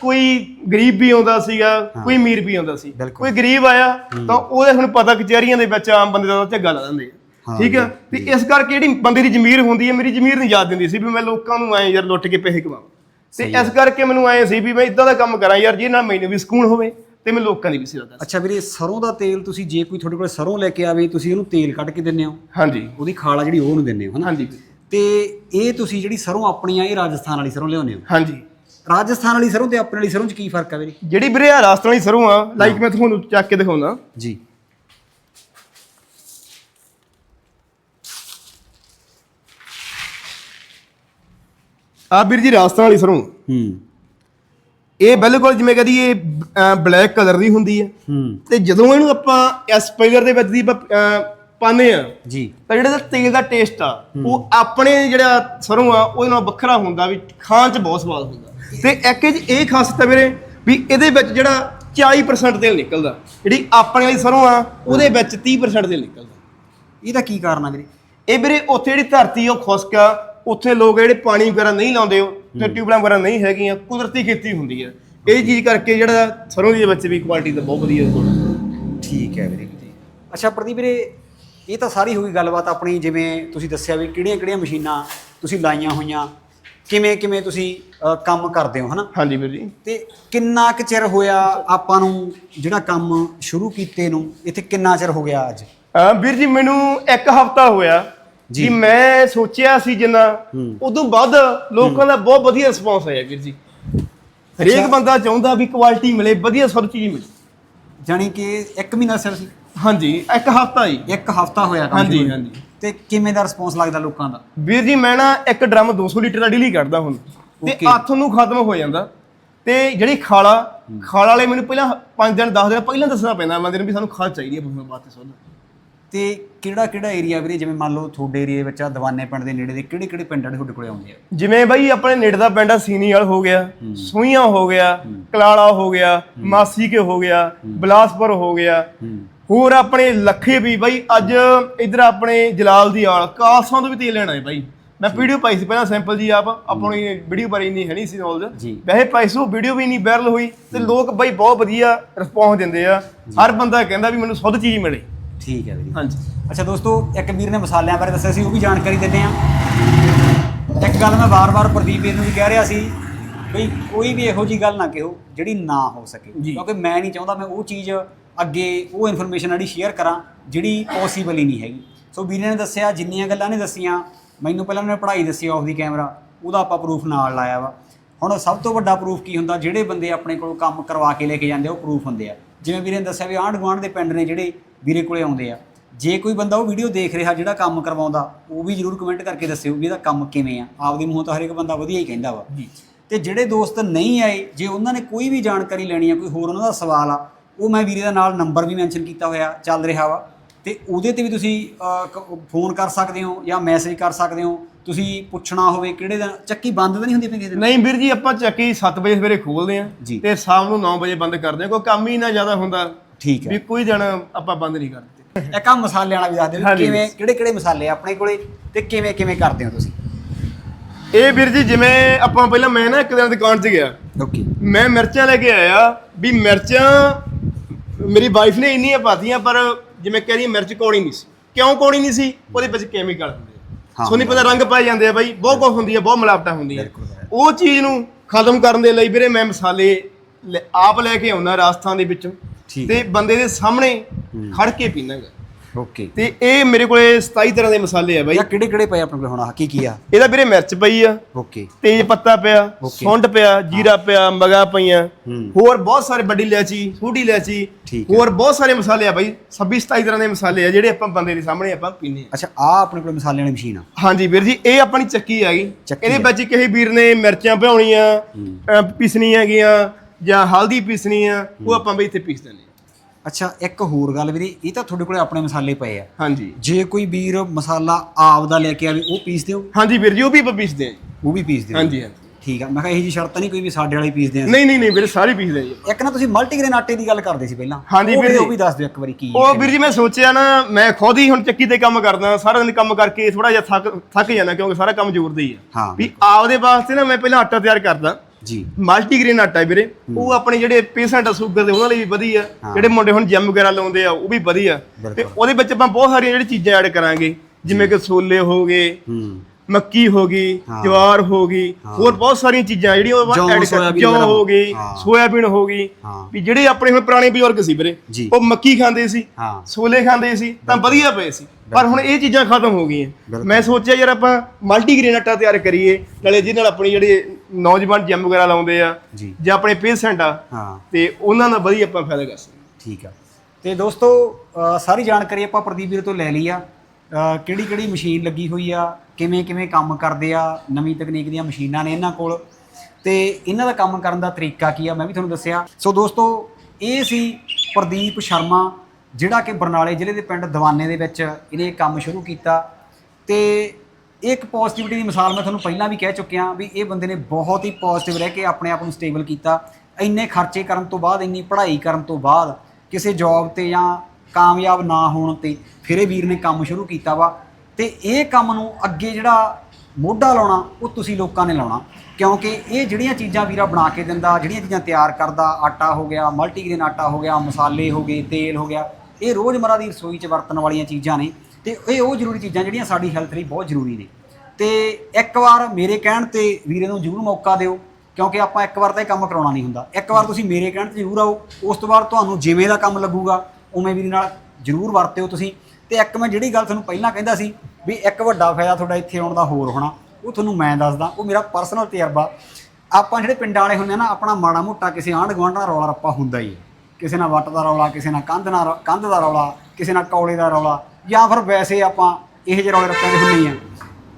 ਕੋਈ ਗਰੀਬ ਵੀ ਆਉਂਦਾ ਸੀਗਾ ਕੋਈ ਅਮੀਰ ਵੀ ਆਉਂਦਾ ਸੀ। ਕੋਈ ਗਰੀਬ ਆਇਆ ਤਾਂ ਉਹਦੇ ਹੁਣ ਪਤਾ ਕਚਹਿਰੀਆਂ ਦੇ ਵਿੱਚ ਆਮ ਬੰਦੇ ਦਾ ਝੱਗਾ ਲਾ ਦਿੰਦੇ ਆ। ਹਾਂ, ਠੀਕ ਆ? ਤੇ ਇਸ ਕਰਕੇ ਜਿਹੜੀ ਬੰਦੇ ਦੀ ਜ਼ਮੀਰ ਹੁੰਦੀ ਹੈ ਮੇਰੀ ਜ਼ਮੀਰ ਨਹੀਂ ਯਾਦ ਦਿੰਦੀ ਸੀ ਵੀ ਮੈਂ ਲੋਕਾਂ ਨੂੰ ਐ ਯਾਰ ਲੁੱਟ ਕੇ ਪੈਸੇ ਕਮਾਵਾਂ। ਤੇ ਇਸ ਕਰਕੇ ਮੈਨੂੰ ਐ ਸੀ ਵੀ ਮੈਂ ਇਦਾਂ ਦਾ ਕੰਮ ਕਰਾਂ ਯਾਰ ਜਿਹਦੇ ਨਾਲ ਮੈਨੂੰ ਵੀ ਸਕੂਨ ਹੋਵੇ ਤੇ ਮੈਂ ਲੋਕਾਂ ਦੀ ਵੀ ਸੇਵਾ ਕਰਾਂ ਅੱਛਾ ਵੀਰੇ ਸਰੋਂ ਦਾ ਤੇਲ ਤੁਸੀਂ ਜੇ ਕੋਈ ਤੁਹਾਡੇ ਕੋਲ ਸਰੋਂ ਲੈ ਕੇ ਆਵੇ ਤੁਸੀਂ ਉਹਨੂੰ ਤੇਲ ਕੱਢ ਕੇ ਦਿੰਦੇ ਹੋ? ਹਾਂਜੀ। ਉਹਦੀ ਖਾਲਾ ਜਿਹੜੀ ਉਹ ਨੂੰ ਦਿੰਦੇ ਹੋ ਹਨਾ? ਹਾਂਜੀ। ਤੇ ਇਹ ਤੁਸੀਂ ਜਿਹੜੀ ਸਰੋਂ ਆਪਣੀ ਆ ਇਹ ਰਾਜਸਥਾਨ ਵਾਲੀ ਸਰੋਂ ਲਿਆਉਂਦੇ ਹੋ? ਹਾਂਜੀ। ਰਾਜਸਥਾਨ ਵਾਲੀ ਸਰੋਂ ਤੇ ਆਪਣੇ ਵਾਲੀ ਸਰੋਂ 'ਚ ਕੀ ਫ਼ਰਕ ਆ ਵੀਰੇ? ਜਿਹੜੀ ਵੀਰੇ ਆ ਰਾਸਤਾਂ ਵਾਲੀ ਸਰੋਂ ਆ ਲਾਈਕ ਮੈਂ ਤੁਹਾਨੂੰ ਚੱਕ ਕੇ ਦਿਖਾਉਣਾ ਜੀ। ਆ ਵੀਰ ਜੀ ਰਾਸਤਾਂ ਵਾਲੀ ਸਰੋਂ। ਹੂੰ। ਇਹ ਬਿਲਕੁਲ ਜਿਵੇਂ ਕਹਦੀ ਇਹ ਬਲੈਕ ਕਲਰ ਦੀ ਹੁੰਦੀ ਹੈ। ਹੂੰ। ਤੇ ਜਦੋਂ ਇਹਨੂੰ ਆਪਾਂ ਐਸਪਾਈਲਰ ਦੇ ਵਿੱਚ ਦੀ ਪਾਉਂਦੇ ਆ। ਜੀ। ਤਾਂ ਜਿਹੜਾ ਇਹਦਾ ਤੇਲ ਦਾ ਟੇਸਟ ਆ ਉਹ ਆਪਣੇ ਜਿਹੜਾ ਸਰੋਂ ਆ ਉਹਦੇ ਨਾਲ ਵੱਖਰਾ ਹੁੰਦਾ ਵੀ ਖਾਣ 'ਚ ਬਹੁਤ ਸਵਾਦ ਹੁੰਦਾ। ਤੇ ਇੱਕ ਇਹ 'ਚ ਇਹ ਖਾਸੀਅਤ ਹੈ ਵੀਰੇ ਵੀ ਇਹਦੇ ਵਿੱਚ ਜਿਹੜਾ 40% ਤੇਲ ਨਿਕਲਦਾ। ਜਿਹੜੀ ਆਪਣੇ ਵਾਲੀ ਸਰੋਂ ਆ ਉਹਦੇ ਵਿੱਚ 30% ਤੇਲ ਨਿਕਲਦਾ। ਇਹਦਾ ਕੀ ਕਾਰਨ ਆ ਵੀਰੇ? ਇਹ ਵੀਰੇ ਉੱਥੇ ਜਿਹੜੀ ਧਰਤੀ ਉਹ ਖੁਸ਼ਕ ਆ। ਉੱਥੇ ਲੋਕ ਜਿਹੜੇ ਪਾਣੀ ਵਗੈਰਾ ਨਹੀਂ ਲਾਉਂਦੇ ਉਹ ਤੇ ਟਿਊਬਲਾਂ ਵਗੈਰਾ ਨਹੀਂ ਹੈਗੀਆਂ ਕੁਦਰਤੀ ਖੇਤੀ ਹੁੰਦੀ ਆ। ਇਹ ਚੀਜ਼ ਕਰਕੇ ਜਿਹੜਾ ਸਰੋਂ ਦੀ ਵਿੱਚ ਵੀ ਕੁਆਲਿਟੀ ਤਾਂ ਬਹੁਤ ਵਧੀਆ ਹੈ ਠੀਕ ਹੈ ਵੀਰੇ। ਅੱਛਾ ਪ੍ਰਦੀਪ ਵੀਰੇ ਇਹ ਤਾਂ ਸਾਰੀ ਹੋ ਗਈ ਗੱਲਬਾਤ ਆਪਣੀ ਜਿਵੇਂ ਤੁਸੀਂ ਦੱਸਿਆ ਵੀ ਕਿਹੜੀਆਂ ਕਿਹੜੀਆਂ ਮਸ਼ੀਨਾਂ ਤੁਸੀਂ ਲਾਈਆਂ ਹੋਈਆਂ ਕਿਵੇਂ ਕਿਵੇਂ ਤੁਸੀਂ ਅ, ਕੰਮ ਕਰਦੇ ਹੋ ਹਨਾ? ਹਾਂਜੀ ਵੀਰ ਜੀ। ਤੇ ਕਿੰਨਾ ਕੁ ਚਿਰ ਹੋਇਆ ਆਪਾਂ ਨੂੰ ਜਿਹੜਾ ਕੰਮ ਸ਼ੁਰੂ ਕੀਤੇ ਨੂੰ? ਇੱਥੇ ਕਿੰਨਾ ਚਿਰ ਹੋ ਗਿਆ ਅੱਜ? ਵੀਰ ਜੀ ਮੈਨੂੰ ਇੱਕ ਹਫਤਾ ਹੋਇਆ ਜੀ। ਜੀ ਮੈਂ ਸੋਚਿਆ ਸੀ ਜਿੰਨਾ ਹੂੰ। ਉਦੋਂ ਵੱਧ ਲੋਕਾਂ ਦਾ ਬਹੁਤ ਵਧੀਆ ਰਿਸਪੌਂਸ ਆਇਆ ਵੀਰ ਜੀ। ਹਰੇਕ ਬੰਦਾ ਚਾਹੁੰਦਾ ਵੀ ਕੁਆਲਿਟੀ ਮਿਲੇ ਵਧੀਆ ਸਭ ਚੀਜ਼ ਮਿਲੇ। ਜਾਣੀ ਕਿ 1 ਮਹੀਨਾ ਸਿਰ ਸੀ? ਹਾਂਜੀ ਇੱਕ ਹਫਤਾ ਹੀ ਇੱਕ ਹਫਤਾ ਹੋਇਆ ਕੰਮ ਹਾਂਜੀ, ਸ਼ੁਰੂ। ਹਾਂਜੀ। ਤੇ ਕਿਵੇਂ ਦਾ ਰਿਸਪੌਂਸ ਲੱਗਦਾ ਲੋਕਾਂ ਦਾ? ਵੀਰ ਜੀ ਮੈਂ ਨਾ ਇੱਕ ਡਰਮ 200 ਲੀਟਰ ਦਾ ਡੇਲੀ ਕੱਢਦਾ ਹੁਣ। ਤੇ Okay. ਹੱਥ ਨੂੰ ਖਤਮ ਹੋ ਜਾਂਦਾ। ਤੇ ਜਿਹੜੀ ਖਾਲਾ ਖਾਲ ਵਾਲੇ ਮੈਨੂੰ ਪਹਿਲਾਂ 5 ਦਿਨ 10 ਦਿਨ ਪਹਿਲਾਂ ਦੱਸਣਾ ਪੈਂਦਾ। ਬੰਦੇ ਨੂੰ ਵੀ ਸਾਨੂੰ ਖਾਦ ਚਾਹੀਦੀ ਹੈ ਪਸ਼ੂਆਂ ਵਾਸਤੇ ਸੁੱਧ ਤੇ ਕਿਹੜਾ ਕਿਹੜਾ ਏਰੀਆ ਵੀਰੇ? ਜਿਵੇਂ ਮੰਨ ਲਓ ਤੁਹਾਡੇ ਏਰੀਆ ਵਿੱਚ ਆ ਦਵਾਨੇ ਪਿੰਡ ਦੇ ਨੇੜੇ ਦੇ ਕਿਹੜੇ ਕਿਹੜੇ ਪਿੰਡ ਆ ਤੁਹਾਡੇ ਕੋਲੇ ਆਉਂਦੇ ਆ? ਜਿਵੇਂ ਬਾਈ ਆਪਣੇ ਨੇੜੇ ਦਾ ਪਿੰਡ ਆ ਸੀਨੀਵਾਲ ਹੋ ਗਿਆ ਸੂਈਆਂ ਹੋ ਗਿਆ ਕਲਾਲਾ ਹੋ ਗਿਆ ਮਾਸੀ ਕੇ ਹੋ ਗਿਆ ਬਲਾਸਪੁਰ ਹੋ ਗਿਆ। ਹੋਰ ਆਪਣੇ ਲੱਖੇ ਵੀ ਬਾਈ ਅੱਜ ਇਧਰ ਆਪਣੇ ਜਲਾਲ ਦੀ ਆਲ ਕਾਸਾਂ ਤੋਂ ਵੀ ਤੇਲ ਲੈਣਾ ਹੈ ਬਾਈ। ਮੈਂ ਵੀਡੀਓ ਪਾਈ ਸੀ ਪਹਿਲਾਂ ਸੈਂਪਲ ਜੀ ਆਪ ਆਪਾਂ ਨੂੰ ਵੀਡੀਓ ਬਾਰੇ ਇੰਨੀ ਹੈ ਨਹੀਂ ਸੀ ਨੌਲੇਜ। ਵੈਸੇ ਪਾਈ ਸੀ ਉਹ ਵੀਡੀਓ ਵੀ ਨਹੀਂ ਵਾਇਰਲ ਹੋਈ ਤੇ ਲੋਕ ਬਾਈ ਬਹੁਤ ਵਧੀਆ ਰਿਸਪੌਂਸ ਦਿੰਦੇ ਆ। ਹਰ ਬੰਦਾ ਕਹਿੰਦਾ ਵੀ ਮੈਨੂੰ ਸੁੱਧ ਚੀਜ਼ ਮਿਲੇ। ਠੀਕ ਹੈ ਵੀਰੇ। ਹਾਂਜੀ। ਅੱਛਾ ਦੋਸਤੋ ਇੱਕ ਵੀਰ ਨੇ ਮਸਾਲਿਆਂ ਬਾਰੇ ਦੱਸਿਆ ਸੀ ਉਹ ਵੀ ਜਾਣਕਾਰੀ ਦਿੰਦੇ ਆ ਇੱਕ ਗੱਲ ਮੈਂ ਵਾਰ-ਵਾਰ ਪ੍ਰਦੀਪ ਵੀਰ ਨੂੰ ਵੀ ਕਹਿ ਰਿਹਾ ਸੀ ਬਈ ਕੋਈ ਵੀ ਇਹੋ ਜੀ ਗੱਲ ਨਾ ਕਿਹੋ ਜਿਹੜੀ ਨਾ ਹੋ ਸਕੇ। ਕਿਉਂਕਿ ਮੈਂ ਨਹੀਂ ਚਾਹੁੰਦਾ ਮੈਂ ਉਹ ਚੀਜ਼ ਅੱਗੇ ਉਹ ਇਨਫੋਰਮੇਸ਼ਨ ਜਿਹੜੀ ਸ਼ੇਅਰ ਕਰਾਂ ਜਿਹੜੀ ਪੋਸੀਬਲ ਹੀ ਨਹੀਂ ਹੈਗੀ। ਸੋ ਵੀਰੇ ਨੇ ਦੱਸਿਆ ਜਿੰਨੀਆਂ ਗੱਲਾਂ ਨੇ ਦੱਸੀਆਂ ਮੈਨੂੰ ਪਹਿਲਾਂ ਉਹਨੇ ਪੜ੍ਹਾਈ ਦੱਸੀ ਆਫ ਦੀ ਕੈਮਰਾ ਉਹਦਾ ਆਪਾਂ ਪ੍ਰੂਫ ਨਾਲ ਲਾਇਆ ਵਾ। ਹੁਣ ਸਭ ਤੋਂ ਵੱਡਾ ਪ੍ਰੂਫ ਕੀ ਹੁੰਦਾ ਜਿਹੜੇ ਬੰਦੇ ਆਪਣੇ ਕੋਲ ਕੰਮ ਕਰਵਾ ਕੇ ਲੈ ਕੇ ਜਾਂਦੇ ਉਹ ਪ੍ਰੂਫ ਹੁੰਦੇ ਆ। ਜਿਵੇਂ ਵੀਰੇ ਨੇ ਦੱਸਿਆ ਵੀ ਆਂਢ ਗੁਆਂਢ ਦੇ ਪਿੰਡ ਨੇ ਜਿਹੜੇ ਵੀਰੇ ਕੋਲੇ ਆਉਂਦੇ ਆ। ਜੇ ਕੋਈ ਬੰਦਾ ਉਹ ਵੀਡੀਓ ਦੇਖ ਰਿਹਾ ਜਿਹੜਾ ਕੰਮ ਕਰਵਾਉਂਦਾ ਉਹ ਵੀ ਜਰੂਰ ਕਮੈਂਟ ਕਰਕੇ ਦੱਸਿਓ ਵੀ ਇਹਦਾ ਕੰਮ ਕਿਵੇਂ ਆ। ਆਪਦੇ ਮੂੰਹੋਂ ਤਾਂ ਹਰੇਕ ਬੰਦਾ ਵਧੀਆ ਹੀ ਕਹਿੰਦਾ ਵਾ। ਤੇ ਜਿਹੜੇ ਦੋਸਤ ਨਹੀਂ ਆਏ ਜੇ ਉਹਨਾਂ ਨੇ ਕੋਈ ਵੀ ਜਾਣਕਾਰੀ ਲੈਣੀ ਆ ਕੋਈ ਹੋਰ ਉਹਨਾਂ ਦਾ ਸਵਾਲ ਆ ਉਹ ਮੈਂ ਵੀਰੇ ਦਾ ਨਾਲ ਨੰਬਰ ਵੀ ਮੈਂਸ਼ਨ ਕੀਤਾ ਹੋਇਆ ਚੱਲ ਰਿਹਾ ਵਾ। ਤੇ ਉਹਦੇ ਤੇ ਵੀ ਤੁਸੀਂ ਫੋਨ ਕਰ ਸਕਦੇ ਹੋ ਜਾਂ ਮੈਸੇਜ ਕਰ ਸਕਦੇ ਹੋ। ਤੁਸੀਂ ਪੁੱਛਣਾ ਹੋਵੇ ਕਿਹੜੇ ਦਿਨ ਚੱਕੀ ਬੰਦ ਤਾਂ ਨਹੀਂ ਹੁੰਦੀ ਕਿਸੇ ਦਿਨ? ਨਹੀਂ ਵੀਰ ਜੀ ਆਪਾਂ ਚੱਕੀ 7 ਵਜੇ ਸਵੇਰੇ ਖੋਲਦੇ ਆ। ਤੇ ਸ਼ਾਮ ਨੂੰ 9 ਵਜੇ ਬੰਦ ਕਰਦੇ ਆ ਕੋਈ ਕੰਮ ਹੀ ਇੰਨਾ ਜ਼ਿਆਦਾ ਹੁੰਦਾ ਠੀਕ ਵੀ ਹੈ ਕੋਈ ਦਿਨ ਆਪਾਂ ਬੰਦ ਨਹੀਂ ਕਰਦੇ ਇੱਕ ਆ ਮਸਾਲਿਆਂ ਵਾਲਾ ਵੀ ਦੱਸ ਦਿਓ ਵੀ। ਕਿਵੇਂ ਕਿਹੜੇ ਕਿਹੜੇ ਮਸਾਲੇ ਆਪਣੇ ਕੋਲੇ ਤੇ ਕਿਵੇਂ ਕਿਵੇਂ ਕਰਦੇ ਹੋ ਤੁਸੀਂ? ਇਹ ਵੀਰ ਜੀ ਜਿਵੇਂ ਆਪਾਂ ਪਹਿਲਾਂ ਮੈਂ ਨਾ ਇੱਕ ਦਿਨ ਦੁਕਾਨ 'ਚ ਗਿਆ। ਓਕੇ। ਮੈਂ ਮਿਰਚਾਂ ਲੈ ਕੇ ਆਇਆ ਵੀ ਮਿਰਚਾਂ ਮੇਰੀ ਵਾਈਫ ਨੇ ਇੰਨੀਆਂ ਪਾਤੀਆਂ ਪਰ ਜਿਵੇਂ ਕਹਿ ਰਹੀ ਮਿਰਚ ਕੌੜੀ ਨਹੀਂ ਸੀ। ਕਿਉਂ ਕੌੜੀ ਨਹੀਂ ਸੀ? ਉਹਦੇ ਵਿੱਚ ਕੈਮੀਕਲ ਹੁੰਦੇ ਆ। ਹਾਂ। ਸੋ ਨਹੀਂ ਪਤਾ ਰੰਗ ਪਾਏ ਜਾਂਦੇ ਆ ਬਾਈ ਬਹੁਤ ਕੁਝ ਹੁੰਦੀ ਆ ਬਹੁਤ ਮਿਲਾਵਟਾਂ ਹੁੰਦੀਆਂ। ਉਹ ਚੀਜ਼ ਨੂੰ ਖਤਮ ਕਰਨ ਦੇ ਲਈ ਵੀਰੇ ਮੈਂ ਮਸਾਲੇ ਆਪ ਲੈ ਕੇ ਆਉਣਾ ਰਾਜਸਥਾਨ ਦੇ ਵਿੱਚੋਂ ਤੇ ਬੰਦੇ ਦੇ ਸਾਹਮਣੇ ਖੜ ਕੇ ਪੀਣਾਗਾ ਓਕੇ ਤੇ ਇਹ ਮੇਰੇ ਕੋਲੇ 27 ਤਰ੍ਹਾਂ ਦੇ ਮਸਾਲੇ ਆ ਬਾਈ। ਇਹ ਕਿਹੜੇ ਕਿਹੜੇ ਪਏ ਆਪਣੇ ਕੋਲ ਹੁਣ? ਆਹ ਕੀ ਕੀ ਆ? ਇਹਦਾ ਵੀਰੇ ਮਿਰਚ ਪਈ ਆ ਓਕੇ ਤੇਜ ਪੱਤਾ ਪਿਆ ਸੁੰਡ ਪਿਆ ਜੀਰਾ ਪਿਆ ਮਗਾ ਪਈਆਂ। ਹੋਰ ਬਹੁਤ ਸਾਰੇ ਵੱਡੀ ਇਲਾਇਚੀ ਛੋਟੀ ਇਲਾਇਚੀ ਠੀਕ ਹੋਰ ਬਹੁਤ ਸਾਰੇ ਮਸਾਲੇ ਆ ਬਾਈ। 26 27 ਤਰ੍ਹਾਂ ਦੇ ਮਸਾਲੇ ਆ ਜਿਹੜੇ ਆਪਾਂ ਬੰਦੇ ਦੇ ਸਾਹਮਣੇ ਆਪਾਂ ਪੀਨੇ ਆ। ਅੱਛਾ ਆ ਆਪਣੇ ਕੋਲ ਮਸਾਲਿਆਂ ਵਾਲੀ ਮਸ਼ੀਨ ਆ। ਹਾਂਜੀ ਵੀਰ ਜੀ ਇਹ ਆਪਣੀ ਚੱਕੀ ਹੈਗੀ ਚੱਕੀ ਇਹਦੇ ਵਿੱਚ ਕਿਸੇ ਵੀਰ ਨੇ ਮਿਰਚਾਂ ਭਿਉਣੀਆਂ ਪੀਸਣੀਆਂ ਹੈਗੀਆਂ ਜਾਂ ਹਲਦੀ ਪੀਸਣੀ ਆ ਉਹ ਆਪਾਂ ਬਈ ਇੱਥੇ ਪੀਸ ਦਿੰਦੇ ਆ। ਅੱਛਾ ਇੱਕ ਹੋਰ ਗੱਲ ਵੀਰੇ ਇਹ ਤਾਂ ਤੁਹਾਡੇ ਕੋਲੇ ਆਪਣੇ ਮਸਾਲੇ ਪਏ ਆ। ਹਾਂਜੀ। ਜੇ ਕੋਈ ਵੀਰ ਮਸਾਲਾ ਆਪ ਦਾ ਲੈ ਕੇ ਆਵੇ ਉਹ ਪੀਸ ਦਿਓ? ਹਾਂਜੀ ਵੀਰ ਜੀ ਉਹ ਵੀ ਆਪਾਂ ਪੀਸਦੇ ਆ ਜੀ। ਉਹ ਵੀ ਪੀਸ ਦਿਓ। ਹਾਂਜੀ ਹਾਂਜੀ। ਠੀਕ ਆ ਮੈਂ ਕਿਹਾ ਇਹੀ ਜੀ ਸ਼ਰਤ ਨਹੀਂ ਕੋਈ ਵੀ ਸਾਡੇ ਵਾਲੇ ਪੀਸਦੇ ਆ। ਨਹੀਂ ਨਹੀਂ ਨਹੀਂ ਵੀਰੇ ਸਾਰੇ ਪੀਸਦੇ ਆ ਜੀ। ਇੱਕ ਨਾ ਤੁਸੀਂ ਮਲਟੀਗ੍ਰੇਨ ਆਟੇ ਦੀ ਗੱਲ ਕਰਦੇ ਸੀ ਪਹਿਲਾਂ। ਹਾਂਜੀ ਵੀਰ ਜੀ। ਉਹ ਵੀ ਦੱਸ ਦਿਓ ਇੱਕ ਵਾਰੀ ਕੀ ਉਹ ਵੀਰ ਜੀ ਮੈਂ ਸੋਚਿਆ ਨਾ ਮੈਂ ਖੁਦ ਹੀ ਹੁਣ ਚੱਕੀ ਤੇ ਕੰਮ ਕਰਦਾ ਸਾਰਾ ਦਿਨ ਕੰਮ ਕਰਕੇ ਥੋੜਾ ਜਿਹਾ ਥੱਕ ਥੱਕ ਜਾਂਦਾ ਕਿਉਂਕਿ ਸਾਰਾ ਕੰਮ ਜ਼ੋਰ ਦਾ ਹੀ ਆ। ਵੀ ਆਪਦੇ ਵਾਸਤੇ ਨਾ ਮੈਂ ਪਹਿਲਾਂ ਆਟਾ ਤਿਆਰ ਕਰਦਾ। ਜੀ। ਮਲਟੀਗ੍ਰੇਨ ਆਟਾ ਹੈ ਵੀਰੇ। ਉਹ ਆਪਣੇ ਜਿਹੜੇ ਪੇਸ਼ੈਂਟ ਆ ਸ਼ੂਗਰ ਦੇ ਉਹਨਾਂ ਲਈ ਵੀ ਵਧੀਆ। ਜਿਹੜੇ ਮੁੰਡੇ ਹੁਣ ਜਿਮ ਵਗੈਰਾ ਲਾਉਂਦੇ ਆ ਉਹ ਵੀ ਵਧੀਆ। ਤੇ। ਉਹਦੇ ਵਿੱਚ ਆਪਾਂ ਬਹੁਤ ਸਾਰੀਆਂ ਜਿਹੜੀ ਚੀਜ਼ਾਂ ਐਡ ਕਰਾਂਗੇ। ਜਿਵੇਂ ਕਿ ਛੋਲੇ ਹੋ ਗਏ ਮੱਕੀ ਹੋ ਗਈ। ਜਵਾਰ ਹੋ ਗਈ ਹੋਰ ਬਹੁਤ ਸਾਰੀਆਂ ਚੀਜ਼ਾਂ ਜਿਹੜੀਆਂ ਉਹ ਐਡ ਕਰ ਜੌਂ ਹੋ ਗਈ। ਸੋਇਆਬੀਨ ਹੋ ਗਈ। ਵੀ ਜਿਹੜੇ ਆਪਣੇ ਹੁਣ ਪੁਰਾਣੇ ਬਜ਼ੁਰਗ ਸੀ ਵੀਰੇ। ਉਹ ਮੱਕੀ ਖਾਂਦੇ ਸੀ ਛੋਲੇ ਖਾਂਦੇ ਸੀ ਤਾਂ ਵਧੀਆ ਪਏ ਸੀ। ਪਰ ਹੁਣ ਇਹ ਚੀਜ਼ਾਂ ਖਤਮ ਹੋ ਗਈਆਂ। ਮੈਂ ਸੋਚਿਆ ਯਾਰ ਆਪਾਂ ਮਲਟੀਗ੍ਰੇਨ ਆਟਾ ਤਿਆਰ ਕਰੀਏ ਨਾਲੇ ਜਿਹਦੇ ਨਾਲ ਆਪਣੀ ਜਿਹੜੇ ਨੌਜਵਾਨ ਜਿਮ ਵਗੈਰਾ ਲਾਉਂਦੇ ਆ ਜੀ। ਜਾਂ ਆਪਣੇ ਪੇਸ਼ੈਂਟ ਆ ਹਾਂ। ਤੇ ਉਹਨਾਂ ਦਾ ਵਧੀਆ ਆਪਾਂ ਫਾਇਦਾ ਕਰ ਸਕਦੇ ਠੀਕ ਆ। ਤੇ ਦੋਸਤੋ ਅ, ਸਾਰੀ ਜਾਣਕਾਰੀ ਆਪਾਂ ਪ੍ਰਦੀਪ ਵੀਰ ਤੋਂ ਲੈ ਲਈ ਆ। ਕਿਹੜੀ ਕਿਹੜੀ ਮਸ਼ੀਨ ਲੱਗੀ ਹੋਈ ਆ ਕਿਵੇਂ ਕਿਵੇਂ ਕੰਮ ਕਰਦੇ ਆ ਨਵੀਂ ਤਕਨੀਕ ਦੀਆਂ ਮਸ਼ੀਨਾਂ ਨੇ ਇਹਨਾਂ ਕੋਲ। ਤੇ ਇਹਨਾਂ ਦਾ ਕੰਮ ਕਰਨ ਦਾ ਤਰੀਕਾ ਕੀ ਆ ਮੈਂ ਵੀ ਤੁਹਾਨੂੰ ਦੱਸਿਆ। ਸੋ ਦੋਸਤੋ ਇਹ ਸੀ ਪ੍ਰਦੀਪ ਸ਼ਰਮਾ ਜਿਹੜਾ ਕਿ ਬਰਨਾਲੇ ਜ਼ਿਲ੍ਹੇ ਦੇ ਪਿੰਡ ਦਵਾਨੇ ਦੇ ਵਿੱਚ ਇਹਨੇ ਇਹ ਕੰਮ ਸ਼ੁਰੂ ਕੀਤਾ। ਤੇ ਇੱਕ ਪੋਜ਼ਿਟਿਵਿਟੀ ਦੀ ਮਿਸਾਲ ਮੈਂ ਤੁਹਾਨੂੰ ਪਹਿਲਾਂ ਵੀ ਕਹਿ ਚੁੱਕਿਆ ਵੀ ਇਹ ਬੰਦੇ ਨੇ ਬਹੁਤ ਹੀ ਪੋਜ਼ਿਟਿਵ ਰਹਿ ਕੇ ਆਪਣੇ ਆਪ ਨੂੰ ਸਟੇਬਲ ਕੀਤਾ। ਇੰਨੇ ਖਰਚੇ ਕਰਨ ਤੋਂ ਬਾਅਦ, ਇੰਨੀ ਪੜ੍ਹਾਈ ਕਰਨ ਤੋਂ ਬਾਅਦ ਕਿਸੇ ਜੌਬ ਤੇ ਜਾਂ ਕਾਮਯਾਬ ਨਾ ਹੋਣ ਤੇ ਫਿਰ ਇਹ ਵੀਰ ਨੇ ਕੰਮ ਸ਼ੁਰੂ ਕੀਤਾ ਵਾ। ਤੇ ਇਹ ਕੰਮ ਨੂੰ ਅੱਗੇ ਜਿਹੜਾ ਮੋਢਾ ਲਾਉਣਾ, ਉਹ ਤੁਸੀਂ ਲੋਕਾਂ ਨੇ ਲਾਉਣਾ। ਕਿਉਂਕਿ ਇਹ ਜਿਹੜੀਆਂ ਚੀਜ਼ਾਂ ਵੀਰਾ ਬਣਾ ਕੇ ਦਿੰਦਾ, ਜਿਹੜੀਆਂ ਚੀਜ਼ਾਂ ਤਿਆਰ ਕਰਦਾ, ਆਟਾ ਹੋ ਗਿਆ, ਮਲਟੀਗ੍ਰੇਨ ਆਟਾ ਹੋ ਗਿਆ, ਮਸਾਲੇ ਹੋ ਗਏ, ਤੇਲ ਹੋ ਗਿਆ, ਇਹ ਰੋਜ਼ਮਰਾ ਦੀ ਰਸੋਈ 'ਚ ਵਰਤਣ ਵਾਲੀਆਂ ਚੀਜ਼ਾਂ ਨੇ। ਤੇ ਇਹ ਉਹ ਜ਼ਰੂਰੀ ਚੀਜ਼ਾਂ ਜਿਹੜੀਆਂ ਸਾਡੀ ਹੈਲਥ ਲਈ ਬਹੁਤ ਜ਼ਰੂਰੀ ਨੇ। ਤੇ ਇੱਕ ਵਾਰ ਮੇਰੇ ਕਹਿਣ ਤੇ ਵੀਰੇ ਨੂੰ ਜ਼ਰੂਰ ਮੌਕਾ ਦਿਓ, ਕਿਉਂਕਿ ਆਪਾਂ ਇੱਕ ਵਾਰ ਤਾਂ ਇਹ ਕੰਮ ਕਰਾਉਣਾ ਨਹੀਂ ਹੁੰਦਾ। ਇੱਕ ਵਾਰ ਤੁਸੀਂ ਮੇਰੇ ਕਹਿਣ ਤੇ ਜ਼ਰੂਰ ਆਓ, ਉਸ ਤੋਂ ਬਾਅਦ ਤੁਹਾਨੂੰ ਜਿਵੇਂ ਦਾ ਕੰਮ ਲੱਗੂਗਾ, ਉਵੇਂ ਵੀਰੇ ਨਾਲ ਜ਼ਰੂਰ ਵਰਤਿਓ ਤੁਸੀਂ। ਤੇ ਇੱਕ ਮੈਂ ਜਿਹੜੀ ਗੱਲ ਤੁਹਾਨੂੰ ਪਹਿਲਾਂ ਕਹਿੰਦਾ ਸੀ, ਵੀ ਇੱਕ ਵੱਡਾ ਫਾਇਦਾ ਤੁਹਾਡਾ ਇੱਥੇ ਆਉਣ ਦਾ ਹੋਰ ਹੋਣਾ, ਉਹ ਤੁਹਾਨੂੰ ਮੈਂ ਦੱਸਦਾ, ਉਹ ਮੇਰਾ ਪਰਸਨਲ ਤਜਰਬਾ। ਆਪਾਂ ਜਿਹੜੇ ਪਿੰਡਾਂ ਵਾਲੇ ਹੁੰਦੇ ਆ ਨਾ, ਆਪਣਾ ਮਾੜਾ ਮੋਟਾ ਕਿਸੇ ਆਂਢ ਗੁਆਂਢ ਨਾਲ ਰੌਲਾ ਰੱਪਾ ਹੁੰਦਾ ਹੀ। ਹੈ ਕਿਸੇ ਨਾਲ ਵੱਟ ਦਾ ਰੌਲਾ, ਕਿਸੇ ਨਾਲ ਕੰਧ ਨਾਲ ਕੰਧ ਦਾ ਰੌਲਾ, ਕਿਸੇ ਨਾਲ ਕੌਲੇ ਦਾ ਰੌਲਾ ਜਾਂ ਫਿਰ ਵੈਸੇ ਆਪਾਂ ਇਹੋ ਜਿਹੇ ਰੌਲੇ ਰੱਪਿਆਂ ਦੇ ਹੁੰਦੇ ਹੀ ਆ।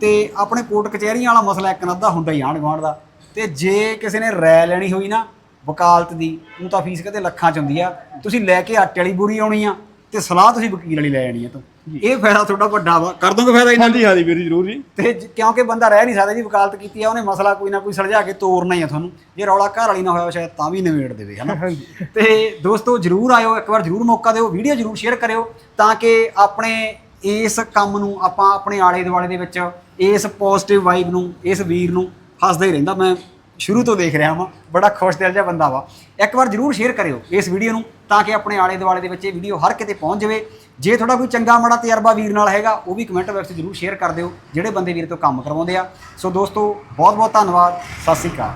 ਤੇ ਆਪਣੇ ਕੋਰਟ ਕਚਹਿਰੀਆਂ ਵਾਲਾ ਮਸਲਾ ਇੱਕ ਅੱਧਾ ਹੁੰਦਾ ਹੀ ਆਂਢ ਗੁਆਂਢ ਦਾ। ਤੇ ਜੇ ਕਿਸੇ ਨੇ ਰੈ ਲੈਣੀ ਹੋਈ ਨਾ ਵਕਾਲਤ ਦੀ, ਉਹ ਤਾਂ ਫੀਸ ਕਿਤੇ ਲੱਖਾਂ ਚ ਹੁੰਦੀ ਆ। ਤੁਸੀਂ ਲੈ ਕੇ ਆਟੇ ਵਾਲੀ ਬੂਰੀ ਆਉਣੀ ਆ। ਤੇ ਸਲਾਹ ਤੁਸੀਂ ਵਕੀਲ ਵਾਲੀ ਲੈ ਜਾਣੀ ਆ ਤੋਂ। ਇਹ ਫਾਇਦਾ ਤੁਹਾਡਾ ਵੱਡਾ ਵਾ। ਕਰ ਦੋਗੇ ਫਾਇਦਾ ਇਹਨਾਂ ਹਾਂਜੀ ਹਾਂਜੀ ਵੀਰ ਜੀ ਜ਼ਰੂਰ ਜੀ। ਤੇ ਜ- ਕਿਉਂਕਿ ਬੰਦਾ ਰਹਿ ਨਹੀਂ ਸਕਦਾ ਜੀ ਵਕਾਲਤ ਕੀਤੀ ਆ ਉਹਨੇ ਮਸਲਾ ਕੋਈ ਨਾ ਕੋਈ ਸੁਲਝਾ ਕੇ ਤੋਰਨਾ ਹੀ ਆ ਤੁਹਾਨੂੰ। ਜੇ ਰੌਲਾ ਘਰ ਵਾਲੀ ਨਾ ਹੋਇਆ ਸ਼ਾਇਦ ਤਾਂ ਵੀ ਨਿਬੇੜ ਦੇਵੇ ਹਨਾ? ਤੇ ਦੋਸਤੋ ਜਰੂਰ ਆਇਓ ਇੱਕ ਵਾਰ ਜਰੂਰ ਮੌਕਾ ਦਿਓ ਵੀਡੀਓ ਜਰੂਰ ਸ਼ੇਅਰ ਕਰਿਓ ਤਾਂ ਕਿ ਆਪਣੇ ਇਸ ਕੰਮ ਨੂੰ ਆਪਾਂ ਆਪਣੇ ਆਲੇ ਦੁਆਲੇ ਦੇ ਵਿੱਚ ਇਸ ਪੋਜ਼ਿਟਿਵ ਵਾਈਬ ਨੂੰ ਇਸ ਵੀਰ ਨੂੰ ਹੱਸਦਾ ਹੀ ਰਹਿੰਦਾ। ਮੈਂ ਸ਼ੁਰੂ ਤੋਂ ਦੇਖ ਰਿਹਾ ਹਾਂ ਬੜਾ ਖੁਸ਼ ਦਿਲ ਜਿਹਾ ਬੰਦਾ ਵਾ। ਇੱਕ ਵਾਰ ਜਰੂਰ ਸ਼ੇਅਰ ਕਰਿਓ ਇਸ ਵੀਡੀਓ ਨੂੰ, ਤਾਂ ਕਿ ਆਪਣੇ ਆਲੇ ਦੁਆਲੇ ਦੇ ਵਿੱਚ ਇਹ ਵੀਡੀਓ ਹਰ ਕਿਤੇ ਪਹੁੰਚ ਜਾਵੇ। ਜੇ ਤੁਹਾਡਾ ਕੋਈ ਚੰਗਾ ਮਾੜਾ ਤਜਰਬਾ ਵੀਰ ਨਾਲ ਹੈਗਾ, ਉਹ ਵੀ ਕਮੈਂਟ ਬਾਕਸ 'ਚ ਜਰੂਰ ਸ਼ੇਅਰ ਕਰ ਦਿਓ, ਜਿਹੜੇ ਬੰਦੇ ਵੀਰ ਤੋਂ ਕੰਮ ਕਰਵਾਉਂਦੇ ਆ। ਸੋ ਦੋਸਤੋ ਬਹੁਤ ਬਹੁਤ ਧੰਨਵਾਦ, ਸਤਿ ਸ਼੍ਰੀ ਅਕਾਲ।